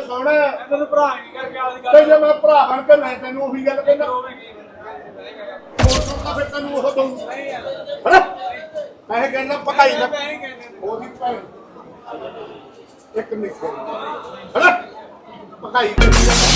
ਸੋਹਣਾ ਤੈਨੂੰ ਭਰਾ ਕੀ ਕਰਕੇ ਆਦੀ ਤੇ ਜੇ ਮੈਂ ਭਰਾ ਬਣ ਕੇ ਮੈਂ ਤੈਨੂੰ ਉਹੀ ਗੱਲ ਕਹਿੰਦਾ। ਹੋਰ ਸੁਣਦਾ ਫਿਰ ਤੈਨੂੰ ਉਹ ਦਊਂ। ਹਣਾ ਮੈਂ ਕਹਿੰਦਾ ਪਕਾਈ ਨਾ। ਉਹਦੀ ਭੈਣ। ਇੱਕ ਮਿੰਟ। ਹਣਾ ਪਕਾਈ। ਕਰੀ ਜਾਂਦਾ।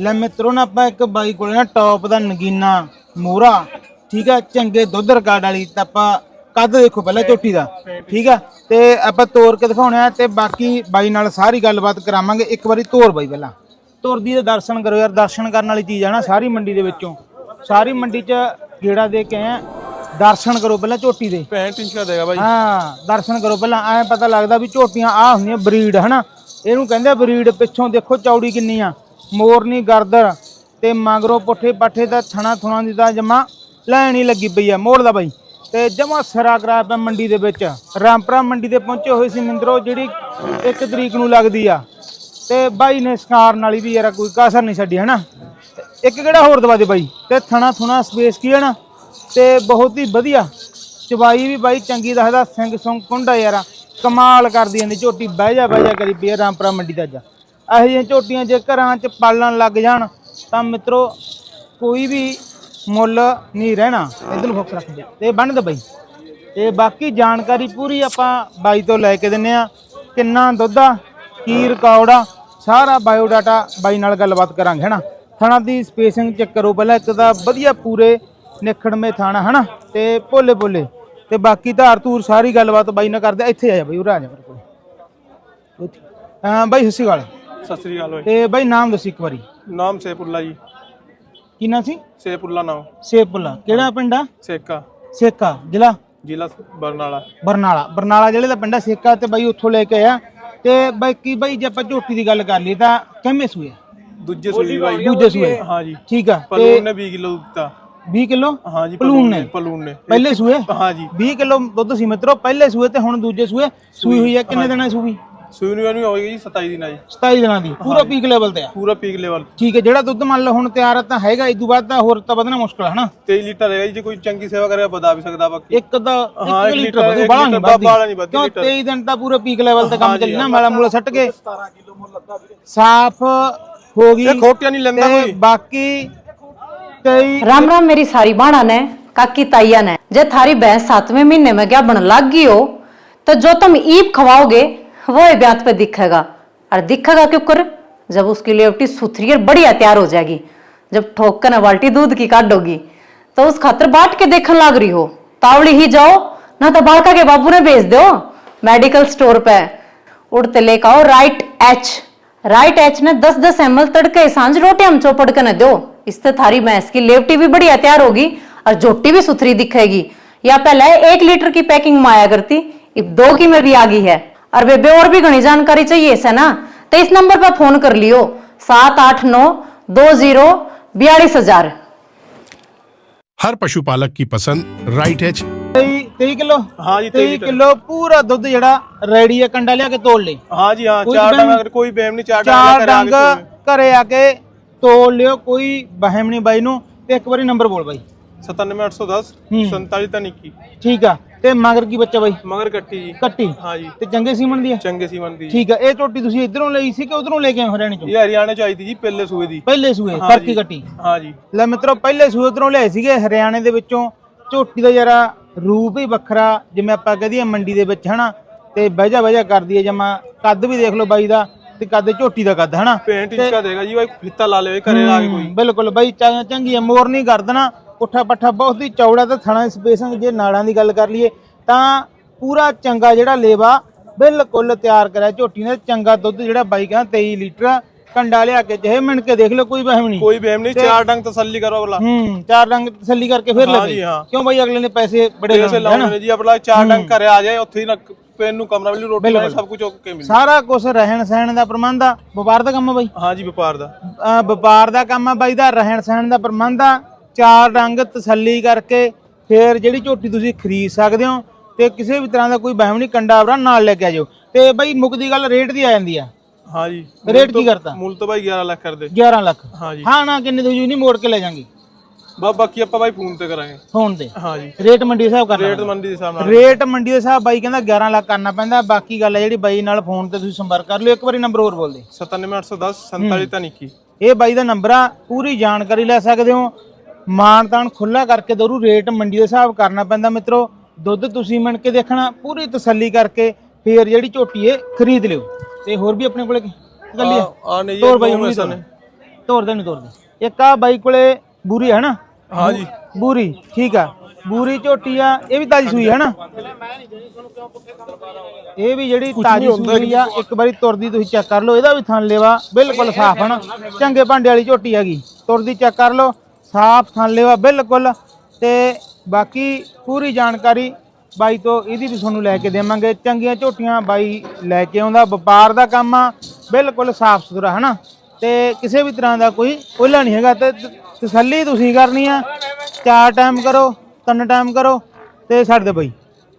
ਲੈ ਮਿੱਤਰੋ ਨਾ ਆਪਾਂ ਇੱਕ ਬਾਈ ਕੋਲੇ ਨਾ ਟੌਪ ਦਾ ਨਗੀਨਾ ਮੋਹਰਾ ਠੀਕ ਆ ਚੰਗੇ ਦੁੱਧ ਰਿਕਾਰਡ ਵਾਲੀ ਤਾਂ ਆਪਾਂ ਕੱਦ ਦੇਖੋ ਪਹਿਲਾਂ ਝੋਟੀ ਦਾ। ਠੀਕ ਆ? ਤੇ ਆਪਾਂ ਤੋੜ ਕੇ ਦਿਖਾਉਣਾ ਤੇ ਬਾਕੀ ਬਾਈ ਨਾਲ ਸਾਰੀ ਗੱਲਬਾਤ ਕਰਾਵਾਂਗੇ। ਇੱਕ ਵਾਰੀ ਤੋੜ ਬਾਈ ਪਹਿਲਾਂ। ਤੁਰਦੀ ਦੇ ਦਰਸ਼ਨ ਕਰੋ ਯਾਰ ਦਰਸ਼ਨ ਕਰਨ ਵਾਲੀ ਚੀਜ਼ ਆ ਨਾ ਸਾਰੀ ਮੰਡੀ ਦੇ ਵਿੱਚੋਂ। ਸਾਰੀ ਮੰਡੀ 'ਚ ਗੇੜਾ ਦੇ ਕੇ ਆਏ ਆ। ਦਰਸ਼ਨ ਕਰੋ ਪਹਿਲਾਂ ਝੋਟੀ ਦੇ। 65 ਇੰਚ ਦਾ ਦੇਗਾ ਬਾਈ। ਹਾਂ ਦਰਸ਼ਨ ਕਰੋ ਪਹਿਲਾਂ। ਐ ਪਤਾ ਲੱਗਦਾ ਵੀ ਝੋਟੀਆਂ ਆ ਹੁੰਦੀਆਂ ਬਰੀਡ ਹਨਾ? ਇਹਨੂੰ ਕਹਿੰਦੇ ਬਰੀਡ। ਪਿੱਛੋਂ ਦੇਖੋ ਚੌੜੀ ਕਿੰਨੀ ਆ। ਮੋਰਨੀ ਗਰਦਰ ਤੇ ਮਗਰੋਂ ਪੁੱਠੇ ਪਾਠੇ ਦਾ ਥਣਾ ਥੁਣਾ ਦੀ ਤਾਂ ਜਮਾ ਲੈਣ ਹੀ ਲੱਗੀ ਪਈ ਆ। ਮੋੜ ਦਾ ਬਾਈ। ਤੇ ਜਮਾ ਸਰਾ ਕਰਾ ਪਿਆ ਮੰਡੀ ਦੇ ਵਿੱਚ। ਰਾਮਪੁਰਾ ਮੰਡੀ ਦੇ ਪਹੁੰਚੇ ਹੋਏ ਸੀ ਮਿੰਦਰੋ, ਜਿਹੜੀ ਇੱਕ ਤਰੀਕ ਨੂੰ ਲੱਗਦੀ ਆ। ਤੇ ਬਾਈ ਨੇ ਸ਼ਿਕਾਰ ਨਾਲ ਹੀ ਵੀ ਯਾਰ ਕੋਈ ਕਾਸਰ ਨਹੀਂ ਛੱਡੀ, ਹਨਾ? ਤੇ ਇੱਕ ਕਿਹੜਾ ਹੋਰ ਦਵਾ ਦੇ ਬਾਈ? ਤੇ ਥਣਾ ਥੁਣਾ ਸਪੇਸ ਕੀ ਹੈ ਨਾ ਤੇ ਬਹੁਤ ਹੀ ਵਧੀਆ। ਚਬਾਈ ਵੀ ਬਾਈ ਚੰਗੀ ਦੱਸਦਾ, ਸਿੰਘ ਸੁੰਗ ਕੁੰਡਾ ਯਾਰ। ਕਮਾਲ ਕਰਦੀ ਜਾਂਦੀ, ਝੋਟੀ ਬਹਿ ਜਾ ਬਹਿ ਜਾ ਕਰੀ ਪਈ ਆ ਰਾਮਪੁਰਾ ਮੰਡੀ ਦਾ ਅੱਜ। ਇਹੋ ਜਿਹੀਆਂ ਝੋਟੀਆਂ ਜੇ ਘਰਾਂ 'ਚ ਪਾਲਣ ਲੱਗ ਜਾਣ, ਤਾਂ ਮਿੱਤਰੋ, ਕੋਈ ਵੀ ਮੁੱਲ ਨਹੀਂ ਰਹਿਣਾ। ਇਧਰ ਫੋਕਸ ਰੱਖ ਦੇ ਤੇ ਬੰਨ ਦੇ ਬਾਈ। ਤੇ ਬਾਕੀ ਜਾਣਕਾਰੀ ਪੂਰੀ ਆਪਾਂ ਬਾਈ ਤੋਂ ਲੈ ਕੇ ਦਿੰਨੇ ਆ। ਕਿੰਨਾ ਦੁੱਧ ਆ ਕੀ ਰਿਕਾਰਡ ਆ ਸਾਰਾ ਬਾਇਓਡਾਟਾ ਬਾਈ ਨਾਲ ਗੱਲਬਾਤ ਕਰਾਂਗੇ ਹਨਾ? ਥਣਾ ਦੀ ਸਪੇਸਿੰਗ ਚੈੱਕ ਕਰੋ ਪਹਿਲਾਂ ਇੱਕ ਤਾਂ ਵਧੀਆ ਪੂਰੇ ਨਿਖੜਵੇਂ ਥਾਣਾ ਹਨਾ? ਤੇ ਭੋਲੇ ਭੋਲੇ। ਤੇ ਬਾਕੀ ਧਾਰ ਧੂਰ ਸਾਰੀ ਗੱਲਬਾਤ ਬਾਈ ਨਾਲ ਕਰਦੇ। ਇੱਥੇ ਆ ਜਾ ਬਾਈ ਉਰਾ ਆ ਜਾ ਮੇਰੇ ਕੋਲ। ਹਾਂ ਬਾਈ ਸਤਿ ਸ਼੍ਰੀ ਅਕਾਲ। ਸਤਿ ਸ੍ਰੀ ਅਕਾਲ ਬਾਈ। ਤੇ ਬਾਈ ਨਾਮ ਦੱਸੀ ਇੱਕ ਵਾਰੀ। ਨਾਮ ਸੇਪੁੱਲਾ ਜੀ। ਕੀ ਨਾਂ ਸੀ? ਸੇਪੁੱਲਾ ਨਾਮ। ਸੇਪੁੱਲਾ। ਕਿਹੜਾ ਪਿੰਡ ਆ? ਸੇਕਾ। ਸੇਕਾ ਜ਼ਿਲ੍ਹਾ? ਜ਼ਿਲ੍ਹਾ ਬਰਨਾਲਾ। ਬਰਨਾਲਾ। ਬਰਨਾਲਾ ਜ਼ਿਲ੍ਹੇ ਦਾ ਪਿੰਡ ਆ ਸੇਕਾ ਤੇ ਬਾਈ ਉੱਥੋਂ ਲੈ ਕੇ ਆਇਆ। ਤੇ ਬਾਕੀ ਬਾਈ ਜੇ ਆਪਾਂ ਝੋਟੀ ਦੀ ਗੱਲ ਕਰ ਲਈ ਤਾਂ ਕਿੰਨੇ ਸੂਏ ਦੂਜੇ ਸੂਈ ਬਾਈ। ਦੂਜੇ ਸੂਏ। ਹਾਂ ਜੀ। ਠੀਕ ਆ। ਤੇ ਪਲੂਨ ਨੇ 20 ਕਿਲੋ ਦਿੱਤਾ। 20 ਕਿਲੋ? ਹਾਂ ਜੀ ਪਲੂਨ ਨੇ? ਪਲੂਨ ਨੇ। ਪਹਿਲੇ ਸੂਏ? ਹਾਂ ਜੀ। 20 ਕਿਲੋ ਦੁੱਧ ਸੀ ਮਿੱਤਰੋ ਪਹਿਲੇ ਸੂਏ ਤੇ ਹੁਣ ਦੂਜੇ ਸੂਏ। ਸੂਈ ਹੋਈ ਆ ਕਿੰਨੇ ਦਿਨਾਂ ਸੂਈ? ਸੂਈ ਨੂੰ ਇਹਨੂੰ ਹੋਏਗੀ ਜੀ 27 ਦਿਨਾਂ ਜੀ 27 ਦਿਨਾਂ ਦੀ ਪੂਰਾ ਪੀਕ ਲੈਵਲ ਤੇ ਆ ਪੂਰਾ ਪੀਕ ਲੈਵਲ ਠੀਕ ਹੈ ਜਿਹੜਾ ਦੁੱਧ ਮੰਨ ਲਓ ਹੁਣ ਤਿਆਰ ਆ ਤਾਂ ਹੈਗਾ ਇਸ ਤੋਂ ਬਾਅਦ ਤਾਂ ਹੋਰ ਤਾਂ ਵਧਣਾ ਮੁਸ਼ਕਲ ਹੈ ਹਨਾ 23 ਲੀਟਰ ਹੈਗਾ ਜੀ ਜੇ ਕੋਈ ਚੰਗੀ ਸੇਵਾ ਕਰੇ ਵਧਾ ਵੀ ਸਕਦਾ ਬਾਕੀ ਇੱਕ ਦਾ ਹਾਂ, ਇੱਕ ਇੱਕ ਲੀਟਰ ਲੀਟਰ, ਵਧੂ ਇੱਕ ਬਾਹਲਾ ਨਹੀਂ ਲੀਟਰ, ਬਾਹਲਾ ਨਹੀਂ ਵੱਧਦੀ ਵੱਧਦੀ ਕਿਉਂ ਲੀਟਰ। 23 ਦਿਨ ਤਾਂ ਪੂਰਾ ਪੀਕ ਲੈਵਲ ਤੇ ਕੰਮ ਹਾਂ ਜੀ, ਚੱਲੀ ਨਾ ਮਾਲਾ ਮੂਲਾ ਸੱਟ ਕੇ 17 ਕਿਲੋ ਮੁੱਲ ਲੱਗਾ ਸਾਫ਼ ਹੋ ਗਈ ਇਹ ਖੋਟੀਆਂ ਨਹੀਂ ਲੈਂਦਾ ਤੇ ਕੋਈ ਬਾਕੀ ਕਈ राम राम मेरी सारी बाणा ने काकी ताइया ने जे थारी भैंस सातवें महीने में क्या बन लाग गई हो तो जो तुम ईप खवाओगे वो ही ब्यात पे दिखेगा। और दिखेगा क्यों कर? जब उसकी लेवटी सुथरी और बढ़िया तैयार हो जाएगी, जब ठोक कर बाल्टी दूध की काटोगी तो उस खातर बाट के देखने लाग रही हो। तावड़ी ही जाओ, ना तो बालका के बाबू ने भेज दो, मेडिकल स्टोर पे। उड़ते लेकर आओ राइट एच राइट एच ने 10 10 एम एल तड़के साँझ रोटी हम चौपड़ के न दो। इससे थारी भैंस की लेवटी भी बढ़िया तैयार होगी और झोटी भी सुथरी दिखेगी। या पहले एक लीटर की पैकिंग में आया करती अब दो की में भी आ गई है। और बेबे और भी घनी जानकारी चाहिए इसे ना तो इस नंबर पर फोन कर लियो सात आठ नौ दो जीरो बयालीस हजार हर पशुपालक की पसंद राइट एच 23 23 किलो ਹਾਂ ਜੀ 23 ਕਿਲੋ ਪੂਰਾ ਦੁੱਧ ਜਿਹੜਾ ਰੈਡੀ ਹੈ ਕੰਡਾ ਲਿਆ ਕੇ ਤੋੜ ਲਈ ਹਾਂ ਜੀ ਹਾਂ ਕੋਈ ਚਾਰ ਬਹਿਮ- ਡੰਗ ਅਗਰ ਕੋਈ ਬੇਮ ਨਹੀਂ ਚਾਰ ਚਾਰ ਡੰਗ ਡੰਗ ਘਰੇ ਆ ਕੇ ਤੋੜ ਲਿਓ ਕੋਈ ਵਹਿਮ ਨਹੀਂ ਬਾਈ ਨੂੰ ਤੇ ਇੱਕ ਵਾਰੀ ਨੰਬਰ ਬੋਲ ਬਾਈ 97810 ਹੂੰ। 4721 ਠੀਕ ਆ ਤੇ ਮਗਰ ਕੀ ਬੱਚਾ ਬਾਈ? ਮਗਰ ਕੱਟੀ ਜੀ। ਕੱਟੀ? ਹਾਂ ਜੀ। ਤੇ ਚੰਗੇ ਸੀਮਨ ਦੀ ਆ? ਚੰਗੇ ਸੀਮਨ ਦੀ ਠੀਕ ਆ ਇਹ ਝੋਟੀ ਤੁਸੀਂ ਇਧਰੋਂ ਲਈ ਸੀ ਕਿ ਉਧਰੋਂ ਲੈ ਕੇ ਆਏ ਹਰਿਆਣੇ ਚੋਂ? ਇਹ ਹਰਿਆਣੇ ਚ ਆਈ ਤੀ ਜੀ ਪਹਿਲੇ ਸੂਏ ਦੀ। ਪਹਿਲੇ ਸੂਏ ਹਾਂ ਫਰਕੀ ਜੀ। ਕੱਟੀ। ਹਾਂ ਜੀ। ਲੈ ਮਿੱਤਰੋ ਪਹਿਲੇ ਸੂਏ ਉਧਰੋਂ ਲਿਆਏ ਸੀਗੇ ਹਰਿਆਣੇ ਦੇ ਵਿੱਚੋਂ। ਝੋਟੀ ਦਾ ਜਰਾ ਰੂਪ ਹੀ ਵੱਖਰਾ ਜਿਵੇਂ ਆਪਾਂ ਕਹਦੀਏ ਮੰਡੀ ਦੇ ਵਿੱਚ ਹਨਾ? ਤੇ ਬਹਿਜਾ ਬਹਿਜਾ ਕਰਦੀ ਹੈ ਜਮਾ ਕੱਦ ਵੀ ਦੇਖ ਲਓ ਬਾਈ ਦਾ ਤੇ ਕੱਦ ਝੋਟੀ ਦਾ ਕੱਦ ਹਨਾ? 65 ਇੰਚ ਦਾ ਦੇਗਾ ਜੀ ਭਾਈ ਫਿੱਤਾ ਲਾ ਲਿਓ ਘਰੇ ਲਾ ਕੇ ਕੋਈ। ਹੂੰ, ਬਿਲਕੁਲ ਬਾਈ ਚੰ- ਚੰਗੀ ਹੈ ਮੋਰ ਨਹੀਂ ਕਰਦਣਾ ਉੱਠਾ ਪੱਠਾ ਬਹੁਤ ਹੀ ਚੌੜਾ ਤੇ ਥਣਾ ਸਪੇਸਿੰਗ ਜੇ ਨਾੜਾਂ ਦੀ ਗੱਲ ਕਰ ਲਈਏ ਤਾਂ ਪੂਰਾ ਚੰਗਾ ਜਿਹੜਾ ਲੇਵਾ ਬਿਲਕੁਲ ਤਿਆਰ ਕਰਿਆ। ਝੋਟੀ ਨੇ ਚੰਗਾ ਦੁੱਧ ਜਿਹੜਾ ਬਾਈ ਕਹਿੰਦਾ 23 ਲੀਟਰ ਕੰਡਾ ਲਿਆ ਕੇ ਜਿਹੇ ਮਿਣ ਕੇ ਦੇਖ ਲਓ ਕੋਈ ਵਹਿਮ ਨਹੀਂ। ਕੋਈ ਬੇਮ ਨਹੀਂ ਚਾਰ ਡੰਗ ਤਸੱਲੀ ਕਰੋ ਅਗਲਾ। ਹੂੰ ਚਾਰ ਰੰਗ ਤਸੱਲੀ ਕਰਕੇ ਫਿਰ ਹਾਂ। ਕਿਉਂ ਬਾਈ ਅਗਲੇ ਨੇ ਪੈਸੇ ਬੜੇ ਲਾਉਣੇ ਨੇ ਜੀ ਆਪਣਾ ਚਾਰ ਡੰਗ ਘਰੇ ਆ ਜਾਏ ਉੱਥੇ ਹੀ ਨਾ ਪੈਨ ਨੂੰ ਕਮਰਾ ਮਿਲੂ ਰੋਟੀ ਪਾਣੀ ਸਭ ਕੁਝ ਓਕੇ ਮਿਲੂ। ਸਾਰਾ ਕੁਝ ਰਹਿਣ ਸਹਿਣ ਦਾ ਪ੍ਰਬੰਧ ਆ। ਵਪਾਰ ਦਾ ਕੰਮ ਆ ਬਾਈ? ਹਾਂ ਜੀ ਵਪਾਰ ਦਾ। ਵਪਾਰ ਦਾ ਕੰਮ ਆ ਬਾਈ ਦਾ ਰਹਿਣ ਸਹਿਣ ਦਾ ਪ੍ਰਬੰਧ ਆ। ਚਾਰ ਰੰਗ ਤਸੱਲੀ ਕਰਕੇ ਫਿਰ ਜਿਹੜੀ ਝੋਟੀ ਤੁਸੀਂ ਖਰੀਦ ਸਕਦੇ ਹੋ ਤੇ ਕਿਸੇ ਵੀ ਤਰ੍ਹਾਂ ਦਾ ਕੋਈ ਵਹਿਮ ਨਹੀਂ ਕੰਡਾ ਵਰਾ ਨਾਲ ਲੈ ਕੇ ਆਜੋ ਤੇ ਬਾਈ ਮੁੱਕਦੀ ਗੱਲ ਰੇਟ ਦੀ ਆ ਜਾਂਦੀ ਆ। ਹਾਂ ਜੀ ਰੇਟ ਕੀ ਕਰਤਾ? ਮੁੱਲ ਤਾਂ ਭਾਈ 11 ਲੱਖ ਕਰਦੇ। 11 ਲੱਖ। ਹਾਂ ਜੀ ਹਾਂ ਨਾ ਕਿੰਨੇ ਦੀ ਹੋਈ ਨਹੀਂ ਮੋੜ ਕੇ ਲੈ ਜਾਾਂਗੇ। ਬਾ ਬਾਕੀ ਆਪਾਂ ਬਾਈ ਫੋਨ ਤੇ ਕਰਾਂਗੇ। ਫੋਨ ਤੇ। ਹਾਂ ਜੀ ਰੇਟ ਮੰਡੀ ਦੇ ਹਿਸਾਬ ਕਰਨਾ ਰੇਟ ਮੰਡੀ ਦੇ ਹਿਸਾਬ ਨਾਲ। ਰੇਟ ਮੰਡੀ ਦੇ ਹਿਸਾਬ ਬਾਈ ਕਹਿੰਦਾ 11 ਲੱਖ ਕਰਨਾ ਪੈਂਦਾ। ਬਾਕੀ ਗੱਲ ਹੈ ਜਿਹੜੀ ਬਾਈ ਨਾਲ ਫੋਨ ਤੇ ਤੁਸੀਂ ਸੰਪਰਕ ਕਰ ਲਿਓ। ਇੱਕ ਵਾਰੀ ਨੰਬਰ ਹੋਰ ਬੋਲ ਦੇ। 97810 4721 ਇਹ ਬਾਈ ਦਾ ਨੰਬਰ ਆ। ਪੂਰੀ ਜਾਣਕਾਰੀ ਲੈ ਸਕਦੇ ਹੋ। ਮਾਨ ਤਾਨ ਖੁੱਲਾ ਕਰਕੇ ਦੋਰੂ ਰੇਟ ਮੰਡੀ ਦੇ ਹਿਸਾਬ ਕਰਨਾ ਪੈਂਦਾ ਮਿੱਤਰੋ। ਦੁੱਧ ਤੁਸੀਂ ਮਣ ਕੇ ਦੇਖਣਾ ਪੂਰੀ ਤਸੱਲੀ ਕਰਕੇ ਫੇਰ ਜਿਹੜੀ ਝੋਟੀ ਇਹ ਖਰੀਦ ਲਿਓ। ਤੇ ਹੋਰ ਵੀ ਆਪਣੇ ਕੋਲੇ ਗੱਲੀ ਆ? ਆ ਨਹੀਂ ਤੋਰ ਬਾਈ ਹੁਣ ਤੋਰ। ਤੋਰਦੇ ਨਹੀਂ ਤੋਰਦੇ ਇੱਕ ਆ ਬਾਈ ਕੋਲੇ ਬੂਰੀ ਹੈ ਨਾ ਹਾਂ ਜੀ। ਬੂਰੀ ਠੀਕ ਆ। ਬੂਰੀ ਝੋਟੀ ਆ ਇਹ ਵੀ ਤਾਜੀ ਸੂਈ ਹੈ ਨਾ ਇਹ ਵੀ ਜਿਹੜੀ ਤਾਜੀ ਸੂਈ ਆ ਇੱਕ ਵਾਰੀ ਤੁਰਦੀ ਤੁਸੀਂ ਚੈੱਕ ਕਰ ਲਓ ਇਹਦਾ ਵੀ ਥਣ ਲੇਵਾ ਬਿਲਕੁਲ ਸਾਫ਼ ਹੈ ਨਾ ਚੰਗੇ ਭਾਂਡੇ ਵਾਲੀ ਝੋਟੀ ਹੈਗੀ। ਤੁਰਦੀ ਚੈੱਕ ਕਰ ਲਓ ਸਾਫ਼ ਥਣ ਲੇਵਾ ਬਿਲਕੁਲ ਤੇ ਬਾਕੀ ਪੂਰੀ ਜਾਣਕਾਰੀ ਬਾਈ ਤੋਂ ਇਹਦੀ ਵੀ ਤੁਹਾਨੂੰ ਲੈ ਕੇ ਦੇਵਾਂਗੇ। ਚੰਗੀਆਂ ਝੋਟੀਆਂ ਬਾਈ ਲੈ ਕੇ ਆਉਂਦਾ ਵਪਾਰ ਦਾ ਕੰਮ ਆ ਬਿਲਕੁਲ ਸਾਫ਼ ਸੁਥਰਾ ਹੈ ਨਾ ਤੇ ਕਿਸੇ ਵੀ ਤਰ੍ਹਾਂ ਦਾ ਕੋਈ ਉਹਲਾ ਨਹੀਂ ਹੈਗਾ ਤੇ ਤਸੱਲੀ ਤੁਸੀਂ ਕਰਨੀ ਆ ਚਾਰ ਟਾਈਮ ਕਰੋ ਤਿੰਨ ਟਾਈਮ ਕਰੋ ਤੇ ਛੱਡ ਦੇ ਬਈ।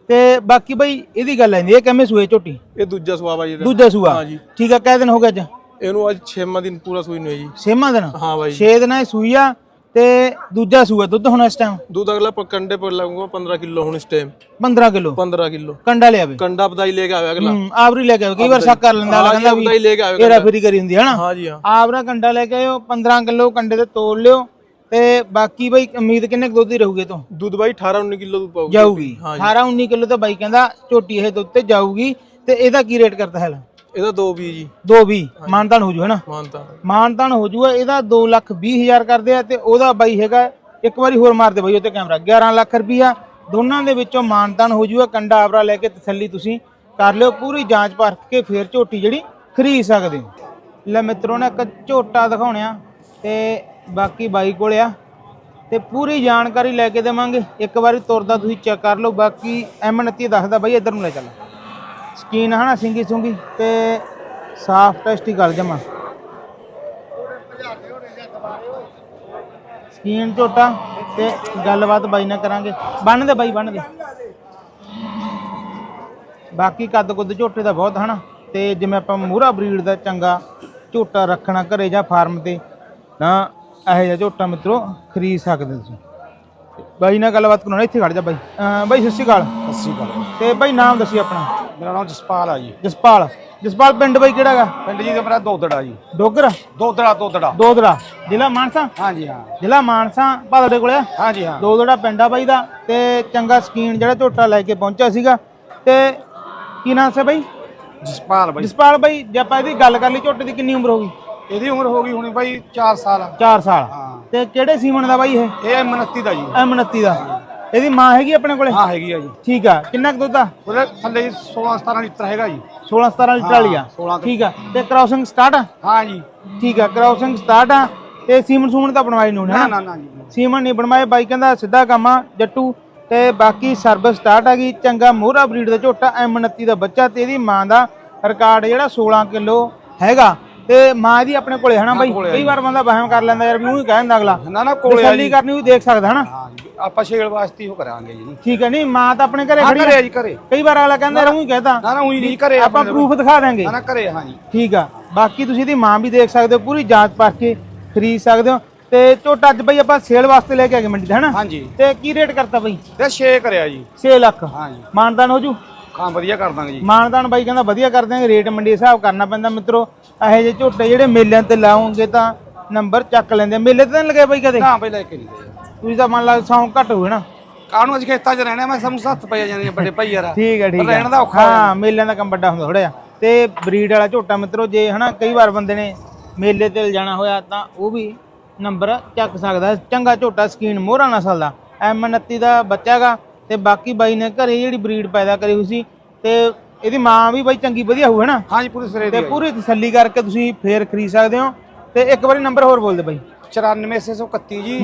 ਤੇ ਬਾਕੀ ਬਈ ਇਹਦੀ ਗੱਲ ਆਂਦੀ ਇਹ ਕਿਵੇਂ ਸੂਏ ਝੋਟੀ? ਇਹ ਦੂਜਾ ਸਵਾ ਬਾਈ ਇਹਦਾ। ਦੂਜਾ ਸੂਆ? ਹਾਂ ਜੀ। ਠੀਕ ਆ ਕਿਹ ਦਿਨ ਹੋ ਗਿਆ ਅੱਜ? ਇਹਨੂੰ ਅੱਜ 6ਵਾਂ ਦਿਨ ਪੂਰਾ ਸੂਈ ਨੂੰ ਹੈ ਜੀ। ਛੇਵਾਂ ਦਿਨ? ਹਾਂ ਬਾਈ। 6 ਦਿਨਾਂ ਇਹ ਸੂਈ ਆ ਤੇ ਦੂਜਾ ਸੂਆ ਦੁੱਧ ਹੁਣ ਇਸ ਟਾਈਮ दूध अगला प- कंडे पर लगूंगा पंद्रह किलो हूँ इस टाइम 15 ਕਿਲੋ पंद्रह किलो ਕੰਡਾ ਲਿਆ ਵੇ कंडा बधाई लेके आवे अगला ਹੂੰ ਆਵਰੀ ਲੈ ਕੇ ਆਵੇ ਕਈ ਵਾਰ ਸ਼ੱਕ ਕਰ ਲੈਂਦਾ ਅਗਲਾ हाँ जी, ਕਹਿੰਦਾ बधाई ਵੀ लेके आवे ਇਹਰਾ ਫਰੀ ਕਰੀ ਹੁੰਦੀ ਹੈ ਨਾ हाँ जी हाँ ਆਵਰਾ ਕੰਡਾ ਲੈ ਕੇ ਆਇਓ 15 ਕਿਲੋ ਕੰਡੇ ਤੇ ਤੋਲ ਲਿਓ ਤੇ ਬਾਕੀ ਬਈ ਉਮੀਦ ਕਿੰਨੇ ਕੁ ਦੁੱਧ ਦੀ ਰਹੂਗੀ ਤੋਂ दूध भाई अठारह उन्नीस किलो दूध पाओगे ਜਾਊਗੀ हाँ 18 19 ਕਿਲੋ ਤਾਂ ਬਾਈ ਕਹਿੰਦਾ ਝੋਟੀ ਇਹ ਦੁੱਧ ਤੇ ਜਾਊਗੀ ਤੇ ਇਹਦਾ ਕੀ ਰੇਟ ਕਰਦਾ ਹੈ ਇਹਦਾ ਦੋ ਵੀ ਜੀ। 220 ਮਾਨਤਾਨ ਹੋ ਜੂ ਹੈਨਾ? ਮਾਨਤਾ ਮਾਨਤਾਨ ਹੋ ਜੂਗਾ ਇਹਦਾ 2 ਲੱਖ 20 ਹਜ਼ਾਰ ਕਰਦੇ ਆ ਤੇ ਉਹਦਾ ਬਾਈ ਹੈਗਾ ਇੱਕ ਵਾਰੀ ਹੋਰ ਮਾਰ ਦੇ ਬਾਈ ਉੱਤੇ ਕੈਮਰਾ 11 ਲੱਖ ਰੁਪਈਆ। ਦੋਨਾਂ ਦੇ ਵਿੱਚੋਂ ਮਾਨਤਾਨ ਹੋ ਜੂਗਾ ਕੰਡਾ ਆਵਰਾ ਲੈ ਕੇ ਤਸੱਲੀ ਤੁਸੀਂ ਕਰ ਲਿਓ ਪੂਰੀ ਜਾਂਚ ਪਰਖ ਕੇ ਫੇਰ ਝੋਟੀ ਜਿਹੜੀ ਖਰੀਦ ਸਕਦੇ ਹੋ। ਲੈ ਮਿੱਤਰੋ ਨੇ ਇੱਕ ਝੋਟਾ ਦਿਖਾਉਣਿਆ ਤੇ ਬਾਕੀ ਬਾਈ ਕੋਲ ਆ। ਤੇ ਪੂਰੀ ਜਾਣਕਾਰੀ ਲੈ ਕੇ ਦੇਵਾਂਗੇ ਇੱਕ ਵਾਰੀ ਤੁਰਦਾ ਤੁਸੀਂ ਚੈੱਕ ਕਰ ਲਓ ਬਾਕੀ M29 ਦੱਸਦਾ ਬਾਈ ਇੱਧਰ ਨੂੰ ਲੈ ਚੱਲ। ਸਕੀਨ ਹਨਾ ਸਿੰਗੀ ਸੁੰਗੀ ਤੇ ਸਾਫ਼ ਟੈਸਟੀ ਗੱਲ ਜਮਾ। ਸਕੀਨ ਝੋਟਾ ਤੇ ਗੱਲਬਾਤ ਬਾਈ ਨਾਲ ਕਰਾਂਗੇ। ਬੰਨ ਦੇ ਬਾਈ ਬੰਨ ਦੇ। ਬਾਕੀ ਕੱਦ ਕੁੱਦ ਝੋਟੇ ਦਾ ਬਹੁਤ ਹਨਾ ਤੇ ਜਿਵੇਂ ਆਪਾਂ ਮੂਰਾ ਬਰੀਡ ਦਾ ਚੰਗਾ ਝੋਟਾ ਰੱਖਣਾ ਘਰੇ ਜਾਂ ਫਾਰਮ ਤੇ ਤਾਂ ਇਹੋ ਜਿਹਾ ਝੋਟਾ ਮਿੱਤਰੋ ਖਰੀਦ ਸਕਦੇ ਤੁਸੀਂ। ਬਾਈ ਨਾਲ ਗੱਲਬਾਤ ਕਰਾਉਣਾ ਇੱਥੇ ਖੜ ਜਾ ਬਾਈ। ਬਾਈ ਸਤਿ ਸ਼੍ਰੀ ਅਕਾਲ। ਸਤਿ ਸ਼੍ਰੀ ਅਕਾਲ। ਤੇ ਬਾਈ ਨਾਮ ਦੱਸੀ ਆਪਣਾ। ਮੇਰਾ ਨਾਮ ਜਸਪਾਲ ਆ ਜੀ। ਜਸਪਾਲ ਜਸਪਾਲ ਪਿੰਡ ਬਾਈ ਕਿਹੜਾ ਗਾ ਪਿੰਡ ਜੀ ਦਾ ਮੇਰਾ ਦੋਦੜਾ ਜੀ। ਡੋਗਰ? ਦੋਦੜਾ ਦੋਦੜਾ ਦੋਦੜਾ ਜ਼ਿਲ੍ਹਾ ਮਾਨਸਾ? ਹਾਂਜੀ ਹਾਂ। ਜ਼ਿਲ੍ਹਾ ਮਾਨਸਾ ਭਾਦੜੇ ਕੋਲੇ ਆ? ਹਾਂਜੀ ਹਾਂ। ਦੋਦੜਾ ਪਿੰਡ ਆ ਬਾਈ ਦਾ ਤੇ ਚੰਗਾ ਸਕੀਨ ਜਿਹੜਾ ਝੋਟਾ ਲੈ ਕੇ ਪਹੁੰਚਿਆ ਸੀਗਾ। ਤੇ ਕੀ ਨਾਮ ਸੀ ਬਾਈ? ਜਸਪਾਲ ਬਾਈ। ਜਸਪਾਲ ਬਾਈ ਜੇ ਆਪਾਂ ਇਹਦੀ ਗੱਲ ਕਰ ਲਈ ਝੋਟੇ ਦੀ ਕਿੰਨੀ ਉਮਰ ਹੋ ਗਈ? ਇਹਦੀ ਉਮਰ ਹੋ ਗਈ ਹੁਣੀ ਬਾਈ 4 ਸਾਲ। 4 ਸਾਲ। ਹਾਂ। ਤੇ ਕਿਹੜੇ ਸੀਮਨ ਦਾ ਬਾਈ ਇਹ? ਇਹ 29 ਦਾ ਜੀ। M29 ਦਾ। ਇਹਦੀ ਮਾਂ ਹੈਗੀ ਆਪਣੇ ਕੋਲੇ? ਹਾਂ ਹੈਗੀ ਆ ਜੀ। ਠੀਕ ਆ। ਕਿੰਨਾ ਕੁ ਦੁੱਧ ਆ? ਉਹਦੇ ਥੱਲੇ 16 17 ਲੀਟਰ ਹੈਗਾ ਜੀ। 16 17 ਲੀਟਰ ਵਾਲੀ ਆ। 16 ਠੀਕ ਆ। ਤੇ ਕ੍ਰਾਸਿੰਗ ਸਟਾਰਟ ਆ? ਹਾਂ ਜੀ। ਠੀਕ ਆ। ਕ੍ਰਾਸਿੰਗ ਸਟਾਰਟ ਆ। ਤੇ ਸੀਮਨ ਸੂਮਨ ਤਾਂ ਬਣਵਾਈ ਨੂੰ ਨਾ ਨਾ ਨਾ ਜੀ। ਸੀਮਨ ਨਹੀਂ ਬਣਵਾਏ ਬਾਈ ਕਹਿੰਦਾ ਸਿੱਧਾ ਕੰਮ ਆ ਜੱਟੂ। ਤੇ ਬਾਕੀ ਸਰਵਿਸ ਸਟਾਰਟ ਆ ਗਈ। ਚੰਗਾ ਮੋਹਰਾ ਬਰੀਡ ਦਾ ਝੋਟਾ M29 ਦਾ ਬੱਚਾ ਤੇ ਇਹਦੀ ਮਾਂ ਦਾ ਰਿਕਾਰਡ ਜਿਹੜਾ 16 ਕਿਲੋ ਹੈਗਾ। ਤੇ ਮਾਂ ਇਹਦੀ ਆਪਣੇ ਕੋਲੇ ਹਨਾ ਬਾਈ? ਕੋਲੇ ਆ ਕਈ ਵਾਰ ਬੰਦਾ ਵਹਿਮ ਕਰ ਲੈਂਦਾ ਯਾਰ ਵੀ ਉਹੀ ਕਹਿ ਦਿੰਦਾ ਅਗਲਾ। ਨਾ ਨਾ ਕੋਲੇ ਆ ਤਸੱਲੀ ਜੀ। ਕਰਨੀ ਵੀ ਦੇਖ ਸਕਦਾ ਹਨਾ? ਹਾਂ ਜੀ। ਆਪਾਂ ਛੇਲ ਵਾਸਤੇ ਹੀ ਉਹ ਕਰਾਂਗੇ ਜੀ। ਠੀਕ ਹੈ ਨਹੀਂ ਮਾਂ ਤਾਂ ਆਪਣੇ ਘਰੇ ਹਾਂ ਖੜੀ ਘਰੇ ਆ ਆ ਜੀ ਘਰੇ। ਕਈ ਵਾਰ ਅਗਲਾ ਕਹਿੰਦਾ ਯਾਰ ਉਹੀ ਕਹਤਾ ਨਾ ਨਾ ਉਹੀ ਨਹੀਂ ਘਰੇ ਆਪਾਂ ਆਪਣੇ ਪ੍ਰੂਫ ਦਿਖਾ ਦਾਂਗੇ ਨਾ ਨਾ ਘਰੇ ਹਾਂ ਜੀ। ਠੀਕ ਆ। ਬਾਕੀ ਤੁਸੀਂ ਇਹਦੀ ਮਾਂ ਵੀ ਦੇਖ ਸਕਦੇ ਹੋ ਪੂਰੀ ਜਾਂਚ ਪਰਖ ਕੇ ਖਰੀਦ ਸਕਦੇ ਹੋ। ਤੇ ਝੋਟਾ ਅੱਜ ਬਈ ਆਪਾਂ ਸੇਲ ਵਾਸਤੇ ਲੈ ਕੇ ਆ ਗਏ ਮੰਡੀ ਤੇ ਹਨਾ? ਹਾਂ ਜੀ। ਤੇ ਕੀ ਰੇਟ ਕਰਤਾ ਬਈ? ਤੇ 6 ਕਰਿਆ ਜੀ। 6 ਲੱਖ। ਹਾਂ ਜੀ। ਮਾਨਦਾਨ ਹੋ ਜੂ? ਹਾਂ ਵਧੀਆ ਕਰ ਦਾਂਗੇ ਜੀ। ਮਾਨਦਾਨ ਬਾਈ ਕਹਿੰਦਾ ਵਧੀਆ ਕਰ ਦਿਆਂਗੇ ਰੇਟ ਮੰਡੀ ਦੇ ਹਿਸਾਬ ਕਰਨਾ ਪੈਂਦਾ ਮਿੱਤਰੋ। ਇਹੋ ਜਿਹੇ ਝੋਟੇ ਜਿਹੜੇ ਮੇਲਿਆਂ ਤੇ ਲਾਉਂਗੇ ਤਾਂ ਨੰਬਰ ਚੱਕ ਲੈਂਦੇ ਆ। ਮੇਲੇ ਤੇ ਤਾਂ ਨੀ ਲਗੇ ਬਾਈ ਕਦੇ? ਨਾ ਬਈ ਲੈ ਕੇ ਨਹੀਂ ਗਏ। ਤੁਸੀਂ ਤਾਂ ਮੰਨ ਲਾ ਸੌਂ ਘੱਟ ਹੋਵੇ ਨਾ। ਕਾਹਨੂੰ ਅੱਜ ਖੇਤਾਂ 'ਚ ਰਹਿਣਾ? ਮੈਂ ਸਾਨੂੰ ਸੱਤ ਪਈ ਜਾਂਦੇ ਆ ਵੱਡੇ ਭਾਈ ਯਾਰ। ਠੀਕ ਹੈ ਠੀਕ ਹੈ। ਰਹਿਣ ਦਾ ਔਖਾ ਹੋ ਮੇਲਿਆਂ ਦਾ ਕੰਮ ਵੱਡਾ ਹੁੰਦਾ ਥੋੜਾ ਜਿਹਾ। ਤੇ ਬਰੀਡ ਵਾਲਾ ਝੋਟਾ ਮਿੱਤਰੋ ਜੇ ਹਨਾ ਕਈ ਵਾਰ ਬੰਦੇ ਨੇ ਮੇਲੇ ਤੇ ਜਾਣਾ ਹੋਇਆ ਤਾਂ ਉਹ ਵੀ ਨੰਬਰ ਚੱਕ ਸਕਦਾ। ਚੰਗਾ ਝੋਟਾ ਸਕੀਨ ਮੋਹਰਾ ਨਸਲ ਦਾ M29 ਦਾ ਬੱਚਾ ਤੇ ਬਾਕੀ ਬਾਈ ਨੇ ਘਰੇ ਜਿਹੜੀ ਬਰੀਡ ਪੈਦਾ ਕਰੀ ਹੋਈ ਸੀ ਤੇ ਇਹਦੀ ਮਾਂ ਵੀ ਬਾਈ ਚੰਗੀ ਵਧੀਆ ਹੋਊ ਹਨਾ? ਹਾਂਜੀ ਪੂਰੀ ਸਿਰੇ ਤੇ ਪੂਰੀ ਤਸੱਲੀ ਕਰਕੇ ਤੁਸੀਂ ਫੇਰ ਖਰੀਦ ਸਕਦੇ ਹੋ। ਤੇ ਇੱਕ ਵਾਰੀ ਨੰਬਰ ਹੋਰ ਬੋਲ ਦੇ ਬਾਈ। 94631 ਜੀ।